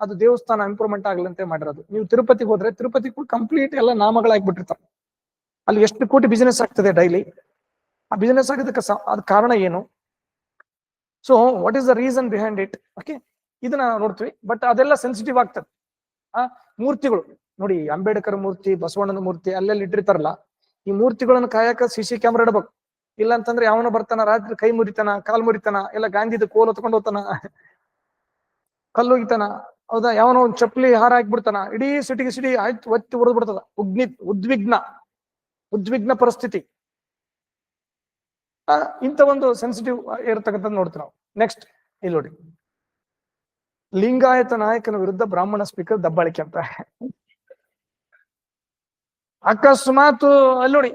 ಅದು ದೇವಸ್ಥಾನ ಇಂಪ್ರೂವ್ಮೆಂಟ್ ಆಗ್ಲಂತೆ ಮಾಡಿರೋದು. ನೀವು ತಿರುಪತಿಗೆ ಹೋದ್ರೆ ತಿರುಪತಿ ಕೂಡ ಕಂಪ್ಲೀಟ್ ಎಲ್ಲ ನಾಮಗಳಾಗ್ಬಿಟ್ಟಿರ್ತಾರೆ ಅಲ್ಲಿ ಎಷ್ಟು ಕೋಟಿ ಬಿಸಿನೆಸ್ ಆಗ್ತದೆ ಡೈಲಿ ಆ ಬಿಸಿನೆಸ್ ಆಗೋದಕ್ಕೆ ಅದ್ ಕಾರಣ ಏನು? So what is the reason behind it okay ಇದನ್ನ ನೋಡ್ತೀವಿ. ಬಟ್ ಅದೆಲ್ಲ ಸೆನ್ಸಿಟಿವ್ ಆಗ್ತದೆ. ಆ, ಮೂರ್ತಿಗಳು. ನೋಡಿ, ಅಂಬೇಡ್ಕರ್ ಮೂರ್ತಿ, ಬಸವಣ್ಣನ ಮೂರ್ತಿ, ಅಲ್ಲೆಲ್ಲಿ ಇಟ್ಟಿರ್ತಾರಲ್ಲ, ಈ ಮೂರ್ತಿಗಳನ್ನು ಕಾಯಕ ಸಿ ಸಿ ಕ್ಯಾಮ್ರಾ ಇಡಬೇಕು. ಇಲ್ಲ ಅಂತಂದ್ರೆ ಯಾವನ ಬರ್ತಾನ, ರಾತ್ರಿ ಕೈ ಮುರಿತಾನ, ಕಾಲ್ ಮುರಿತಾನ ಇಲ್ಲ ಗಾಂಧಿದ ಕೋಲ್ ಹೊತ್ಕೊಂಡು ಹೋಗ್ತಾನ ಕಲ್ಲು ಒಗಿತಾನ ಹೌದಾ? ಯಾವನೋ ಒಂದ್ ಚಪ್ಪಲಿ ಹಾರ ಹಾಕ್ಬಿಡ್ತಾನ, ಇಡೀ ಸಿಟಿಗೆ ಸಿಟಿ ಆಯ್ತು, ಒತ್ತಿ ಹೊಡೆದ್ ಬಿಡ್ತದ. ಉಗ್ನಿ, ಉದ್ವಿಗ್ನ. ಉದ್ವಿಗ್ನ ಪರಿಸ್ಥಿತಿ. ಇಂಥ ಒಂದು ಸೆನ್ಸಿಟಿವ್ ಇರತಕ್ಕಂಥದ್ದು ನೋಡ್ತೀವಿ ನಾವು. ನೆಕ್ಸ್ಟ್ ಇಲ್ಲಿ ನೋಡಿ. ಲಿಂಗಾಯತ ನಾಯಕನ ವಿರುದ್ಧ ಬ್ರಾಹ್ಮಣ ಸ್ಪೀಕರ್ ದಬ್ಬಾಳಿಕೆ ಅಂತ. ಅಕಸ್ಮಾತ್ ಅಲ್ಲಿ ನೋಡಿ,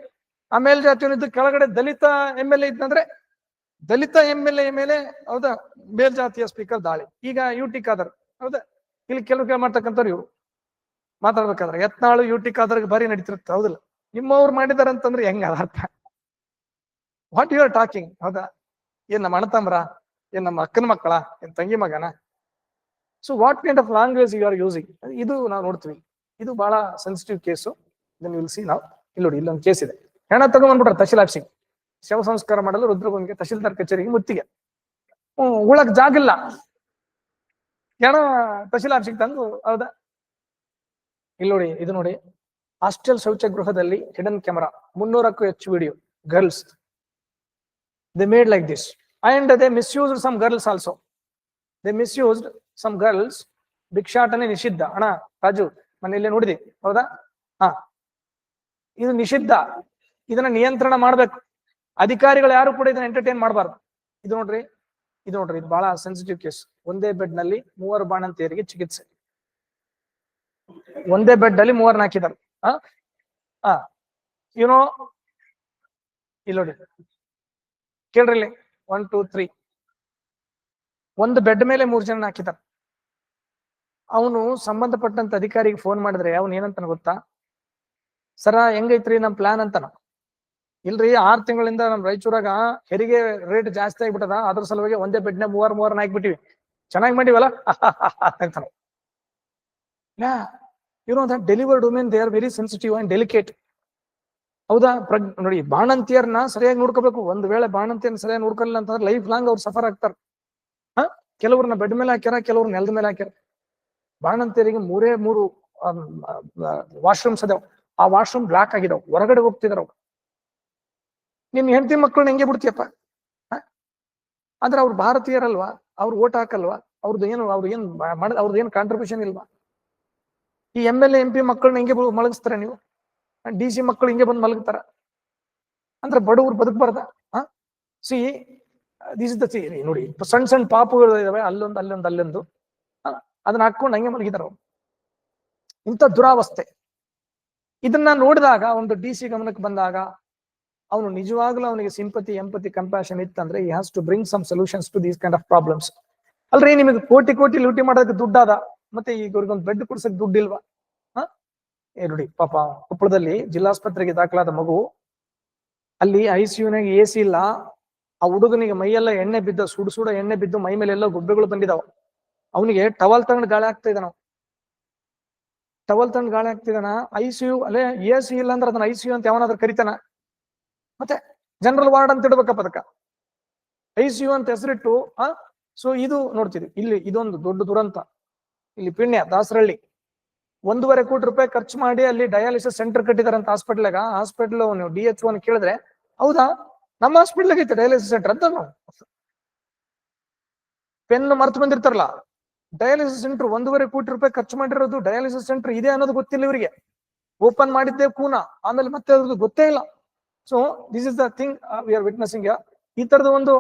ಆ ಮೇಲ್ಜಾತಿಯವನಿದ್ದು ಕೆಳಗಡೆ ದಲಿತ ಎಂ ಎಲ್ ಎ ಇದ್ದಂದ್ರೆ ದಲಿತ ಎಂ ಎಲ್ ಎ ಮೇಲೆ ಹೌದಾ, ಮೇಲ್ಜಾತಿಯ ಸ್ಪೀಕರ್ ದಾಳಿ. ಈಗ ಯು ಟಿ ಖಾದರ್, ಹೌದಾ, ಇಲ್ಲಿ ಕೆಲವು ಕೆಲವು ಮಾಡ್ತಕ್ಕಂಥವ್ರು ಇವ್ರು. ಮಾತಾಡ್ಬೇಕಾದ್ರೆ, ಯತ್ನಾಳು ಯು ಟಿ ಖಾದರ್ಗೆ ಬಾರಿ ನಡೀತಿರುತ್ತೆ, ಹೌದಿಲ್ಲ. ನಿಮ್ಮವ್ರು ಮಾಡಿದಾರ ಅಂತಂದ್ರೆ ಹೆಂಗ ಅದ ಅರ್ಥ? ವಾಟ್ ಯು ಆರ್ ಟಾಕಿಂಗ್ ಹೌದಾ? ಏನ್ ನಮ್ಮ ಅಣ್ಣತಮ್ರ ಏನ್ ನಮ್ಮ ಅಕ್ಕನ ಮಕ್ಕಳ? ಏನ್ ತಂಗಿ ಮಗನ? So what kind of language you are using ಇದು ನಾವು ನೋಡ್ತೀವಿ. ಇದು ಬಹಳ ಸೆನ್ಸಿಟಿವ್ ಕೇಸು ಇದನ್ನ ವಿಲ್ ಸಿ ನಾವು. ಇಲ್ಲಿ ನೋಡಿ, ಇಲ್ಲೊಂದು ಕೇಸ್ ಇದೆ. ಹೆಣ ತಗೊಂಡ್ಬಿಟ್ರೆ ಆಫೀಸಿಗೆ ಶವ ಸಂಸ್ಕಾರ ಮಾಡಲು ರುದ್ರಭೂಮಿಗೆ ತಹಶೀಲ್ದಾರ್ ಕಚೇರಿಗೆ ಮುತ್ತಿಗೆ. ಉಳಕ್ ಜಾಗಿಲ್ಲ ಹೆಣ ತಹಶೀಲ್ ಆಫೀಸಿಗೆ ತಂದು, ಹೌದಾ? ಇಲ್ಲಿ ನೋಡಿ, ಇದು ನೋಡಿ. ಹಾಸ್ಟೆಲ್ ಶೌಚಗೃಹದಲ್ಲಿ ಹಿಡನ್ ಕ್ಯಾಮರಾ, ಮುನ್ನೂರಕ್ಕೂ ಹೆಚ್ಚು video girls they made like this and they misused some girls also they misused some girls ಭಿಕ್ಷಾಟನೆ ನಿಷಿದ್ಧ. ಅಣ್ಣ, ರಾಜು, ಮನೆಯಲ್ಲಿ ನೋಡಿದೆ. ಹೌದಾ? ಹಾ. ಇದು ನಿಷಿದ್ಧ. ಇದನ್ನ ನಿಯಂತ್ರಣ ಮಾಡ್ಬೇಕು. ಅಧಿಕಾರಿಗಳು ಯಾರು ಕೂಡ ಇದನ್ನ ಎಂಟರ್ಟೈನ್ ಮಾಡಬಾರ್ದು. ಇದು ನೋಡ್ರಿ ಇದು ನೋಡ್ರಿ, ಇದು ಬಹಳ ಸೆನ್ಸಿಟಿವ್ ಕೇಸ್ ಒಂದೇ ಬೆಡ್ನಲ್ಲಿ ಮೂವರು ಬಾಣಂತಿಯರಿಗೆ ಚಿಕಿತ್ಸೆ. ಒಂದೇ ಬೆಡ್ ಅಲ್ಲಿ ಮೂವರ್ನ ಹಾಕಿದ್ದಾರೆ. ಯುನೋ ಇಲ್ಲಿ ನೋಡಿ. ಕೇಳ್ರಿ ಇಲ್ಲಿ ಒನ್ ಟೂ ತ್ರೀ ಒಂದು ಬೆಡ್ ಮೇಲೆ ಮೂರ್ ಜನ ಹಾಕಿದ್ದಾರೆ. ಅವನು ಸಂಬಂಧಪಟ್ಟಂತ ಅಧಿಕಾರಿಗೆ ಫೋನ್ ಮಾಡಿದ್ರೆ ಅವನು ಏನಂತಾನ ಗೊತ್ತಾ? ಸರ, ಹೆಂಗೈತ್ರಿ ನಮ್ ಪ್ಲಾನ್ ಅಂತಾನ? ಇಲ್ರಿ, ಆರ್ ತಿಂಗಳಿಂದ ನಮ್ ರಾಯಚೂರಾಗ ಹೆರಿಗೆ ರೇಟ್ ಜಾಸ್ತಿ ಆಗ್ಬಿಟ್ಟದ. ಅದ್ರ ಸಲುವಾಗಿ ಒಂದೇ ಬೆಡ್ನ ಮೂವರ್, ಮೂವರ್ನ ಹಾಕ್ಬಿಟ್ಟಿವಿ. ಚೆನ್ನಾಗಿ ಮಾಡಿವಲ್ಲ? ಅಂತಾನ. You know that delivered women they are very sensitive and delicate ಹೌದಾ? ಪ್ರಗ್, ನೋಡಿ, ಬಾಣಂತಿಯರ್ನ ಸರಿಯಾಗಿ ನೋಡ್ಕೋಬೇಕು. ಒಂದ್ ವೇಳೆ ಬಾಣಂತಿಯನ್ನ ಸರಿಯಾಗಿ ನೋಡ್ಕೊಳ್ಳಿಲ್ಲ ಅಂತಂದ್ರೆ ಲೈಫ್ ಲಾಂಗ್ ಅವ್ರು ಸಫರ್ ಆಗ್ತಾರೆ. ಹಾ? ಕೆಲವ್ರನ್ನ ಬೆಡ್ ಮೇಲೆ ಹಾಕ್ಯಾರ ಕೆಲವ್ರು ನೆಲದ ಮೇಲೆ ಹಾಕ್ಯಾರ. ಬಾಣಂತಿಯರಿಗೆ ಮೂರೇ ಮೂರು ವಾಶ್ರೂಮ್ಸ್ ಅದಾವ. ಆ ವಾಶ್ರೂಮ್ ಬ್ಲಾಕ್ ಆಗಿದಾವ್. ಹೊರಗಡೆ ಹೋಗ್ತಿದಾರ ಅವ್ರು. ನಿನ್ ಹೆಂಡತಿ ಮಕ್ಕಳನ್ನ ಹೆಂಗೆ ಬಿಡ್ತೀಯಪ್ಪ? ಹ? ಆದ್ರೆ ಅವ್ರು ಭಾರತೀಯರಲ್ವಾ? ಅವ್ರು ಓಟ್ ಹಾಕಲ್ವಾ? ಅವ್ರದ್ದು ಏನು, ಅವ್ರು ಏನ್ ಮಾಡ ಅವ್ರದ್ದು ಏನು ಕಾಂಟ್ರಿಬ್ಯೂಷನ್ ಇಲ್ವಾ? ಈ ಎಂ ಎಲ್ ಎಂ ಪಿ ಮಕ್ಕಳನ್ನ ಹಿಂಗೆ ಮಲಗಿಸ್ತಾರೆ ನೀವು? ಡಿ ಸಿ ಮಕ್ಕಳು ಹಿಂಗೆ ಬಂದು ಮಲಗ್ತಾರ? ಅಂದ್ರೆ ಬಡವರು ಬದುಕಬಾರ್ದ? ಸಿ ದಿಸ್ ಇಸ್ ದ ನೋಡಿ ಸಣ್ಣ ಸಣ್ಣ ಪಾಪುಗಳು ಇದಾವೆ, ಅಲ್ಲೊಂದು ಅಲ್ಲೊಂದು ಅಲ್ಲೊಂದು. ಅದನ್ನ ಹಾಕೊಂಡು ಹಂಗೆ ಮಲಗಿದಾರ ಅವ್ರು. ಇಂಥ ದುರಾವಸ್ಥೆ. ಇದನ್ನ ನೋಡಿದಾಗ, ಒಂದು ಡಿ ಸಿ ಗಮನಕ್ಕೆ ಬಂದಾಗ, ಅವನು ನಿಜವಾಗ್ಲೂ ಅವನಿಗೆ ಸಿಂಪತಿ ಎಂಪತಿ ಕಂಪ್ಯಾಷನ್ ಇತ್ತಂದ್ರೆ ಈ has to bring some solutions to these kind of problems ಅಲ್ರಿ, ನಿಮಗೆ ಕೋಟಿ ಕೋಟಿ ಲೂಟಿ ಮಾಡೋದಕ್ಕೆ ದುಡ್ಡಾದ? ಮತ್ತೆ ಈಗ ಇವ್ರಿಗೊಂದು ಬೆಡ್ ಕೊಡ್ಸಕ್ ದುಡ್ಡಿಲ್ವಾ? ಹ? ಏ ನೋಡಿ, ಪಾಪ ಕೊಪ್ಪಳದಲ್ಲಿ ಜಿಲ್ಲಾಸ್ಪತ್ರೆಗೆ ದಾಖಲಾದ ಮಗು, ಅಲ್ಲಿ ಐ ಸಿ ಯುನಾಗ ಎ ಸಿ ಇಲ್ಲ. ಆ ಹುಡುಗನಿಗೆ ಮೈಯೆಲ್ಲ ಎಣ್ಣೆ ಬಿದ್ದ, ಸುಡು ಸುಡ ಎಣ್ಣೆ ಬಿದ್ದು ಮೈ ಮೇಲೆ ಎಲ್ಲ ಗುಬ್ಬೆಗಳು ಬಂದಿದಾವ. ಅವನಿಗೆ ಟವಲ್ ತಗೊಂಡು ಗಾಳಿ ಆಗ್ತಾ ಇದ್ದಾನ ಟವಲ್ ತಗೊಂಡು ಗಾಳಿ ಆಗ್ತಿದಾನ ಐ ಸಿ ಯು, ಅಲ್ಲೇ ಎ ಸಿ ಇಲ್ಲ ಅಂದ್ರೆ ಅದನ್ನ ಐ ಸಿ ಯು ಅಂತ ಯಾವನಾದ್ರೂ ಕರಿತಾನ? ಮತ್ತೆ ಜನರಲ್ ವಾರ್ಡ್ ಅಂತ ಇಡ್ಬೇಕಪ್ಪ ಅದಕ್ಕ. ಐ ಸಿ ಯು ಅಂತ ಹೆಸರಿಟ್ಟು ಆ ಸೊ ಇದು ನೋಡ್ತೀರಿ ಇಲ್ಲಿ ಇದೊಂದು ದೊಡ್ಡ ದುರಂತ. ಇಲ್ಲಿ ಪಿಣ್ಯ, ದಾಸರಳ್ಳಿ. ಒಂದೂವರೆ ಕೋಟಿ ರೂಪಾಯಿ ಖರ್ಚು ಮಾಡಿ ಅಲ್ಲಿ ಡಯಾಲಿಸಿಸ್ ಸೆಂಟರ್ ಕಟ್ಟಿದಾರಂತ ಅಂತ ಹಾಸ್ಪಿಟಲ್ ನೀವು ಡಿ ಎಚ್ ಒನ್ ಕೇಳಿದ್ರೆ, ಹೌದಾ? ನಮ್ಮ ಹಾಸ್ಪಿಟ್ಲಾಗ ಐತೆ ಡಯಾಲಿಸಿಸ್ ಸೆಂಟರ್ ಅಂತ ಪೆನ್ ಮರ್ತು ಬಂದಿರ್ತಾರಲ್ಲ. ಡಯಾಲಿಸಿಸ್ ಸೆಂಟರ್ ಒಂದೂವರೆ ಕೋಟಿ ರೂಪಾಯಿ ಖರ್ಚು ಮಾಡಿರೋದು ಡಯಾಲಿಸಿಸ್ ಸೆಂಟರ್ ಇದೆ ಅನ್ನೋದು ಗೊತ್ತಿಲ್ಲ ಇವರಿಗೆ. ಓಪನ್ ಮಾಡಿದ್ದೆ ಕೂನ ಆಮೇಲೆ ಮತ್ತೆ ಅದ್ರದ್ದು ಗೊತ್ತೇ ಇಲ್ಲ. So this is the thing we are witnessing ಈ ತರದ ಒಂದು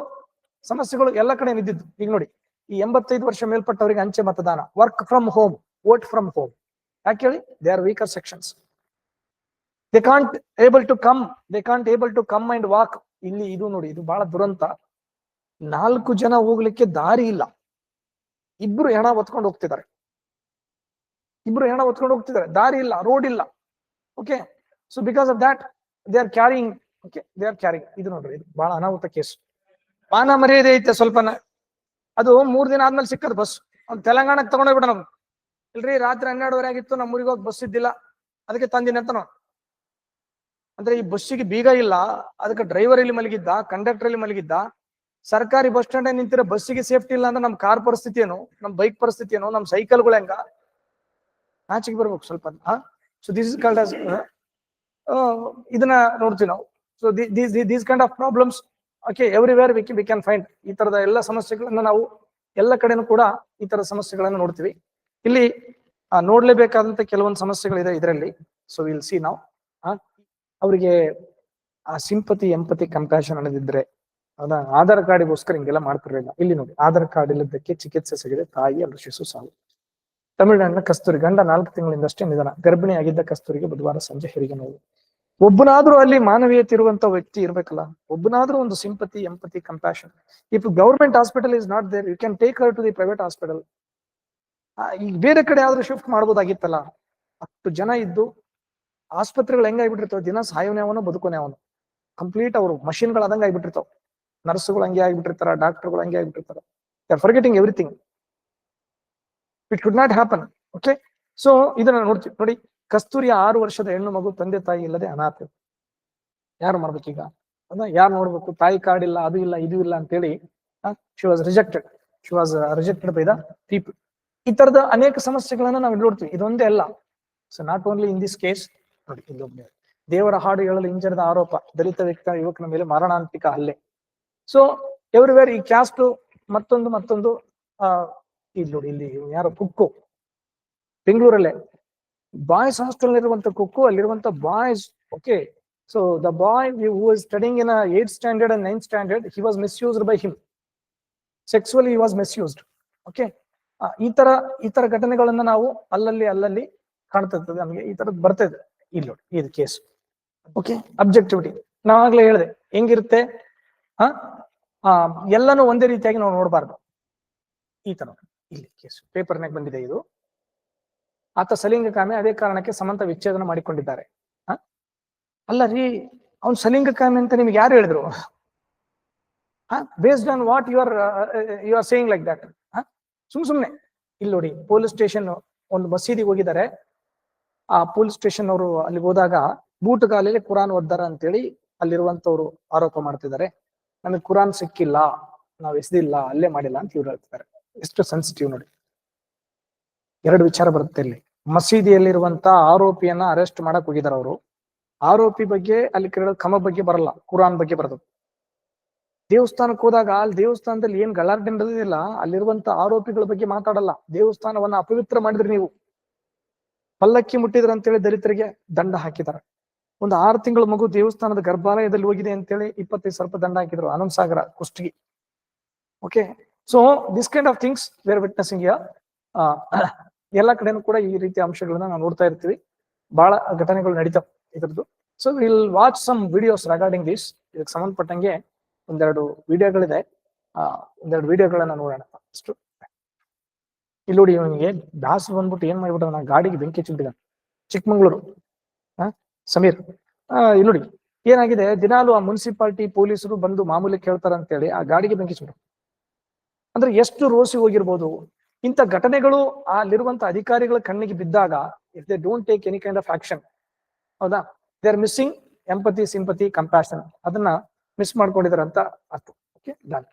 ಸಮಸ್ಯೆಗಳು ಎಲ್ಲ ಕಡೆ ಇದ್ದಿದ್ದು ಈಗ ನೋಡಿ. ಈ ಎಂಬತ್ತೈದು ವರ್ಷ ಮೇಲ್ಪಟ್ಟವರಿಗೆ ಅಂಚೆ ಮತದಾನ work from home vote from home ಯಾಕೆ ಹೇಳಿ? They are weaker sections they can't able to come they can't able to come and walk ಇಲ್ಲಿ ಇದು ನೋಡಿ, ಇದು ಬಹಳ ದುರಂತ. ನಾಲ್ಕು ಜನ ಹೋಗ್ಲಿಕ್ಕೆ ದಾರಿ ಇಲ್ಲ. ಇಬ್ರು ಹೆಣ ಒತ್ಕೊಂಡು ಹೋಗ್ತಿದ್ದಾರೆ. ಇಬ್ರು ಹೆಣ ಒತ್ಕೊಂಡು ಹೋಗ್ತಿದ್ದಾರೆ. ದಾರಿ ಇಲ್ಲ ರೋಡ್ ಇಲ್ಲ. Okay so because of that they are carrying okay they are carrying ಇದು ನೋಡ್ರಿ, ಇದು ಬಹಳ ಅನಾಹುತ ಕೇಸ್ ಮಾನ ಮರ್ಯಾದೆ ಐತೆ ಸ್ವಲ್ಪ ಅದು ಮೂರ್ ದಿನ ಆದ್ಮೇಲೆ ಸಿಕ್ಕದ್ ಬಸ್ ಅವ್ನು ತೆಲಂಗಾಣಕ್ಕೆ ತಗೊಂಡೋಗ್ಬಿಡ ನಾವು ಇಲ್ರಿ, ರಾತ್ರಿ ಹನ್ನೆರಡುವರೆ ಆಗಿತ್ತು ನಮ್ಮ ಊರಿಗೆ ಹೋಗಿ ಬಸ್ ಇದ್ದಿಲ್ಲ. ಅದಕ್ಕೆ ತಂದಿನಿ ಅಂತ ನಾವು ಅಂದ್ರೆ ಈ ಬಸ್ಸಿಗೆ ಬೀಗ ಇಲ್ಲ. ಅದಕ್ಕೆ ಡ್ರೈವರ್ ಇಲ್ಲಿ ಮಲಗಿದ್ದ ಕಂಡಕ್ಟರ್ ಇಲ್ಲಿ ಮಲಗಿದ್ದ. ಸರ್ಕಾರಿ ಬಸ್ ಸ್ಟ್ಯಾಂಡ್ ನಿಂತಿರೋ ಬಸ್ಸಿಗೆ ಸೇಫ್ಟಿ ಇಲ್ಲ ಅಂದ್ರೆ ನಮ್ ಕಾರ್ ಪರಿಸ್ಥಿತಿ ಏನು? ನಮ್ ಬೈಕ್ ಪರಿಸ್ಥಿತಿ ಏನು? ನಮ್ ಸೈಕಲ್ಗಳು ಹೆಂಗ? ಆಚೆಗೆ ಬರ್ಬೇಕು ಸ್ವಲ್ಪ ಸೊ ದಿಸ್ ಇಸ್ ಕಾಲ್ಡ್ ಇದನ್ನ ನೋಡ್ತೀವಿ ನಾವು. So these kind of problems okay everywhere we we can find ಈ ತರದ ಎಲ್ಲ ಸಮಸ್ಯೆಗಳನ್ನ ನಾವು ಎಲ್ಲ ಕಡೆನೂ ಕೂಡ ಈ ತರ ಸಮಸ್ಯೆಗಳನ್ನ ನೋಡ್ತೀವಿ. ಇಲ್ಲಿ ನೋಡ್ಲೇಬೇಕಾದಂತ ಕೆಲವೊಂದು ಸಮಸ್ಯೆಗಳಿದೆ ಇದರಲ್ಲಿ. ಸೊ ವಿಲ್ ಸಿ ನಾವು ಅವರಿಗೆ, ಆ ಸಿಂಪತಿ ಎಂಪತಿ ಕಂಪ್ಯಾಷನ್ ಅನ್ನೋದಿದ್ರೆ ಹೌದಾ ಆಧಾರ್ ಕಾರ್ಡಿಗೋಸ್ಕರ ಹಿಂಗೆಲ್ಲ ಮಾಡ್ತಿರಲಿಲ್ಲ. ಇಲ್ಲಿ ನೋಡಿ, ಆಧಾರ್ ಕಾರ್ಡ್ ಇಲ್ಲದಕ್ಕೆ ಚಿಕಿತ್ಸೆ ಸಿಗದೆ ತಾಯಿ ಅಲ್ಲಿ ಸಾವು. ತಮಿಳುನಾಡಿನ ಕಸ್ತೂರಿ ಗಂಡ ನಾಲ್ಕು ತಿಂಗಳಿಂದಷ್ಟೇ ನಿಧನ. ಗರ್ಭಿಣಿ ಆಗಿದ್ದ ಕಸ್ತೂರಿಗೆ ಬುಧವಾರ ಸಂಜೆ ಹೆರಿಗೆ ನೋವು. ಒಬ್ಬನಾದ್ರೂ ಅಲ್ಲಿ ಮಾನವೀಯತೆ ಇರುವಂತ ವ್ಯಕ್ತಿ ಇರ್ಬೇಕಲ್ಲ, ಒಬ್ಬನಾದ್ರೂ ಒಂದು sympathy empathy compassion if government hospital is not there you can take her to the private hospital ಈಗ ಬೇರೆ ಕಡೆ ಆದ್ರೂ ಶಿಫ್ಟ್ ಮಾಡ್ಬೋದಾಗಿತ್ತಲ್ಲ ಅಷ್ಟು ಜನ ಇದ್ದು, ಆಸ್ಪತ್ರೆಗಳು ಹೆಂಗಾಗ್ಬಿಟ್ಟಿರ್ತಾವ ದಿನ ಸಾಯೋನೇ ಅವನು ಬದುಕೋನೇ ಅವನು. ಕಂಪ್ಲೀಟ್ ಅವರು ಮಷಿನ್ಗಳು ಅದಂಗ ಆಗ್ಬಿಟ್ಟಿರ್ತಾವ. ನರ್ಸ್ಗಳು ಹಂಗೆ ಆಗ್ಬಿಟ್ಟಿರ್ತಾರ ಡಾಕ್ಟರ್ಗಳು ಹಂಗೆ ಆಗ್ಬಿಟ್ಟಿರ್ತಾರ. Are forgetting everything it could not happen okay so ಇದನ್ನ ನೋಡ್ತೀವಿ. ನೋಡಿ ಕಸ್ತೂರಿಯ ಆರು ವರ್ಷದ ಹೆಣ್ಣು ಮಗು, ತಂದೆ ತಾಯಿ ಇಲ್ಲದೆ ಅನಾಥ. ಯಾರು ಮಾಡ್ಬೇಕೀಗ ಅದ ಯಾರು ನೋಡ್ಬೇಕು? ತಾಯಿ ಕಾರ್ಡ್ ಇಲ್ಲ, ಅದು ಇಲ್ಲ, ಇದು ಇಲ್ಲ ಅಂತೇಳಿ she was rejected she was rejected by the people ಈ ತರದ ಅನೇಕ ಸಮಸ್ಯೆಗಳನ್ನ ನಾವು ನೋಡ್ತೀವಿ. ಇದೊಂದೇ ಅಲ್ಲ. So not only in this case ನೋಡಿ ಇಲ್ಲೊಬ್ಬ ದೇವರ ಹಾಡು ಹೇಳಲು ಇಂಜರದ ಆರೋಪ, ದಲಿತ ವ್ಯಕ್ತ, ಯುವಕನ ಮೇಲೆ ಮಾರಣಾಂತಿಕ ಹಲ್ಲೆ. ಸೊ ಎವ್ರಿವೇರ್ ಈ ಕ್ಯಾಸ್ಟ್ ಮತ್ತೊಂದು ಮತ್ತೊಂದು, ಆ, ಇಲ್ಲಿ ನೋಡಿ, ಇಲ್ಲಿ ಯಾರು ಕುಕ್ಕು. ಬೆಂಗಳೂರಲ್ಲೇ. ಬಾಯ್ಸ್ ಹಾಸ್ಟೆಲ್ ಇರುವಂತ ಕುಕ್ಕು ಅಲ್ಲಿರುವಂತ boys okay so the boy who is studying in eight standard and nine standard he was misused by him sexually he was misused okay ಈ ತರ ಈ ತರ ಘಟನೆಗಳನ್ನ ನಾವು ಅಲ್ಲಲ್ಲಿ ಅಲ್ಲಲ್ಲಿ ಕಾಣ್ತಿರ್ತದೆ. ನಮಗೆ ಈ ತರದ್ ಬರ್ತದೆ ಇಲ್ಲಿ ನೋಡಿ ಇದು ಕೇಸ್ ಓಕೆ ಅಬ್ಜೆಕ್ಟಿವಿಟಿ ಆಗ್ಲೇ ಹೇಳಿದೆ, ಹೆಂಗಿರುತ್ತೆ? ಹಾ ಎಲ್ಲಾನು ಒಂದೇ ರೀತಿಯಾಗಿ ನಾವು ನೋಡಬಾರ್ದು. ಈ ತರ. ಇಲ್ಲಿ ಕೇಸ್ ಪೇಪರ್ನಾಗ ಬಂದಿದೆ ಇದು. ಆತ ಸಲಿಂಗಕಾಮಿ ಅದೇ ಕಾರಣಕ್ಕೆ ಸಮಂತ ವಿಚ್ಛೇದನ ಮಾಡಿಕೊಂಡಿದ್ದಾರೆ. ಅಲ್ಲ ರೀ, ಅವ್ನು ಸಲಿಂಗಕಾಮಿ ಅಂತ ನಿಮ್ಗೆ ಯಾರು ಹೇಳಿದ್ರು? Based on what you are you are saying like that ಸುಮ್ ಸುಮ್ನೆ ಇಲ್ಲಿ ನೋಡಿ ಪೊಲೀಸ್ ಸ್ಟೇಷನ್ ಒಂದು ಮಸೀದಿಗೆ ಹೋಗಿದ್ದಾರೆ. ಆ ಪೊಲೀಸ್ ಸ್ಟೇಷನ್ ಅವರು ಅಲ್ಲಿ ಹೋದಾಗ ಬೂಟುಗಾಲಲ್ಲಿ ಕುರಾನ್ ಓದ್ದಾರ ಅಂತೇಳಿ ಅಲ್ಲಿರುವಂತವ್ರು ಆರೋಪ ಮಾಡ್ತಿದ್ದಾರೆ. ನಮಗೆ ಕುರಾನ್ ಸಿಕ್ಕಿಲ್ಲ, ನಾವು ಎಸ್ದಿಲ್ಲ, ಅಲ್ಲೇ ಮಾಡಿಲ್ಲ ಅಂತ ಇವ್ರು ಹೇಳ್ತಿದ್ದಾರೆ. ಎಷ್ಟು ಸೆನ್ಸಿಟಿವ್ ನೋಡಿ. ಎರಡು ವಿಚಾರ ಬರುತ್ತೆ ಇಲ್ಲಿ. ಮಸೀದಿಯಲ್ಲಿರುವಂತ ಆರೋಪಿಯನ್ನ ಅರೆಸ್ಟ್ ಮಾಡಕ್ ಹೋಗಿದಾರ ಅವರು. ಆರೋಪಿ ಬಗ್ಗೆ ಅಲ್ಲಿ ಕೇಳೋ ಕಮ ಬಗ್ಗೆ ಬರಲ್ಲ. ಕುರಾನ್ ಬಗ್ಗೆ ಬರೋದು. ದೇವಸ್ಥಾನಕ್ಕೆ ಹೋದಾಗ ಅಲ್ಲಿ ದೇವಸ್ಥಾನದಲ್ಲಿ ಏನ್ ಗಲಾಟೆ ನಡೆದಿಲ್ಲ, ಅಲ್ಲಿರುವಂತ ಆರೋಪಿಗಳ ಬಗ್ಗೆ ಮಾತಾಡಲ್ಲ. ದೇವಸ್ಥಾನವನ್ನ ಅಪವಿತ್ರ ಮಾಡಿದ್ರಿ ನೀವು. ಪಲ್ಲಕ್ಕಿ ಮುಟ್ಟಿದ್ರ ಅಂತೇಳಿ ದಲಿತರಿಗೆ ದಂಡ ಹಾಕಿದ್ದಾರೆ. ಒಂದು ಆರು ತಿಂಗಳ ಮಗು ದೇವಸ್ಥಾನದ ಗರ್ಭಾಲಯದಲ್ಲಿ ಹೋಗಿದೆ ಅಂತೇಳಿ ಇಪ್ಪತ್ತೈದು ಸಾವಿರ ರೂಪಾಯಿ ದಂಡ ಹಾಕಿದ್ರು Anand Sagar Kushtagi. Okay so this kind of things we're witnessing ಎಲ್ಲ ಕಡೆನೂ ಕೂಡ ಈ ರೀತಿಯ ಅಂಶಗಳನ್ನ ನಾವು ನೋಡ್ತಾ ಇರ್ತೀವಿ. ಬಹಳ ಘಟನೆಗಳು ನಡೀತಾವ ಇದ್ರದ್ದು. So will watch some videos regarding this ಇದಕ್ಕೆ ಸಂಬಂಧಪಟ್ಟಂಗೆ ಒಂದೆರಡು ವಿಡಿಯೋಗಳಿದೆ ಒಂದೆರಡು ವಿಡಿಯೋಗಳನ್ನ ನೋಡೋಣ ಅಷ್ಟು ಇಲ್ಲಿ ನೋಡಿ ಇವನಿಗೆ ದಾಸ ಬಂದ್ಬಿಟ್ಟು ಏನ್ ಮಾಡ್ಬಿಟ್ಟು ನಾನು ಗಾಡಿಗೆ ಬೆಂಕಿ ಹಚ್ಚಿಬಿಟ್ಟಿದ ಚಿಕ್ಕಮಂಗ್ಳೂರು. ಹಾ ಸಮೀರ್. ಇಲ್ಲಿ ನೋಡಿ. ಏನಾಗಿದೆ? ದಿನಾಲು ಆ ಮುನ್ಸಿಪಾಲ್ಟಿ ಪೊಲೀಸರು ಬಂದು ಮಾಮೂಲಿ ಕೇಳ್ತಾರಂತೇಳಿ ಆ ಗಾಡಿಗೆ ಬೆಂಕಿ ಹಚ್ಚಿಬಿಟ್ಟು ಅಂದ್ರೆ ಎಷ್ಟು ರೋಸಿ ಹೋಗಿರ್ಬೋದು? ಇಂಥ ಘಟನೆಗಳು ಅಲ್ಲಿರುವಂತ ಅಧಿಕಾರಿಗಳ ಕಣ್ಣಿಗೆ ಬಿದ್ದಾಗ if they don't take any kind of action ಹೌದಾ? They are missing empathy sympathy compassion ಅದನ್ನ ಮಿಸ್ ಮಾಡ್ಕೊಂಡಿದಾರೆ ಅಂತ ಅರ್ಥ. Okay done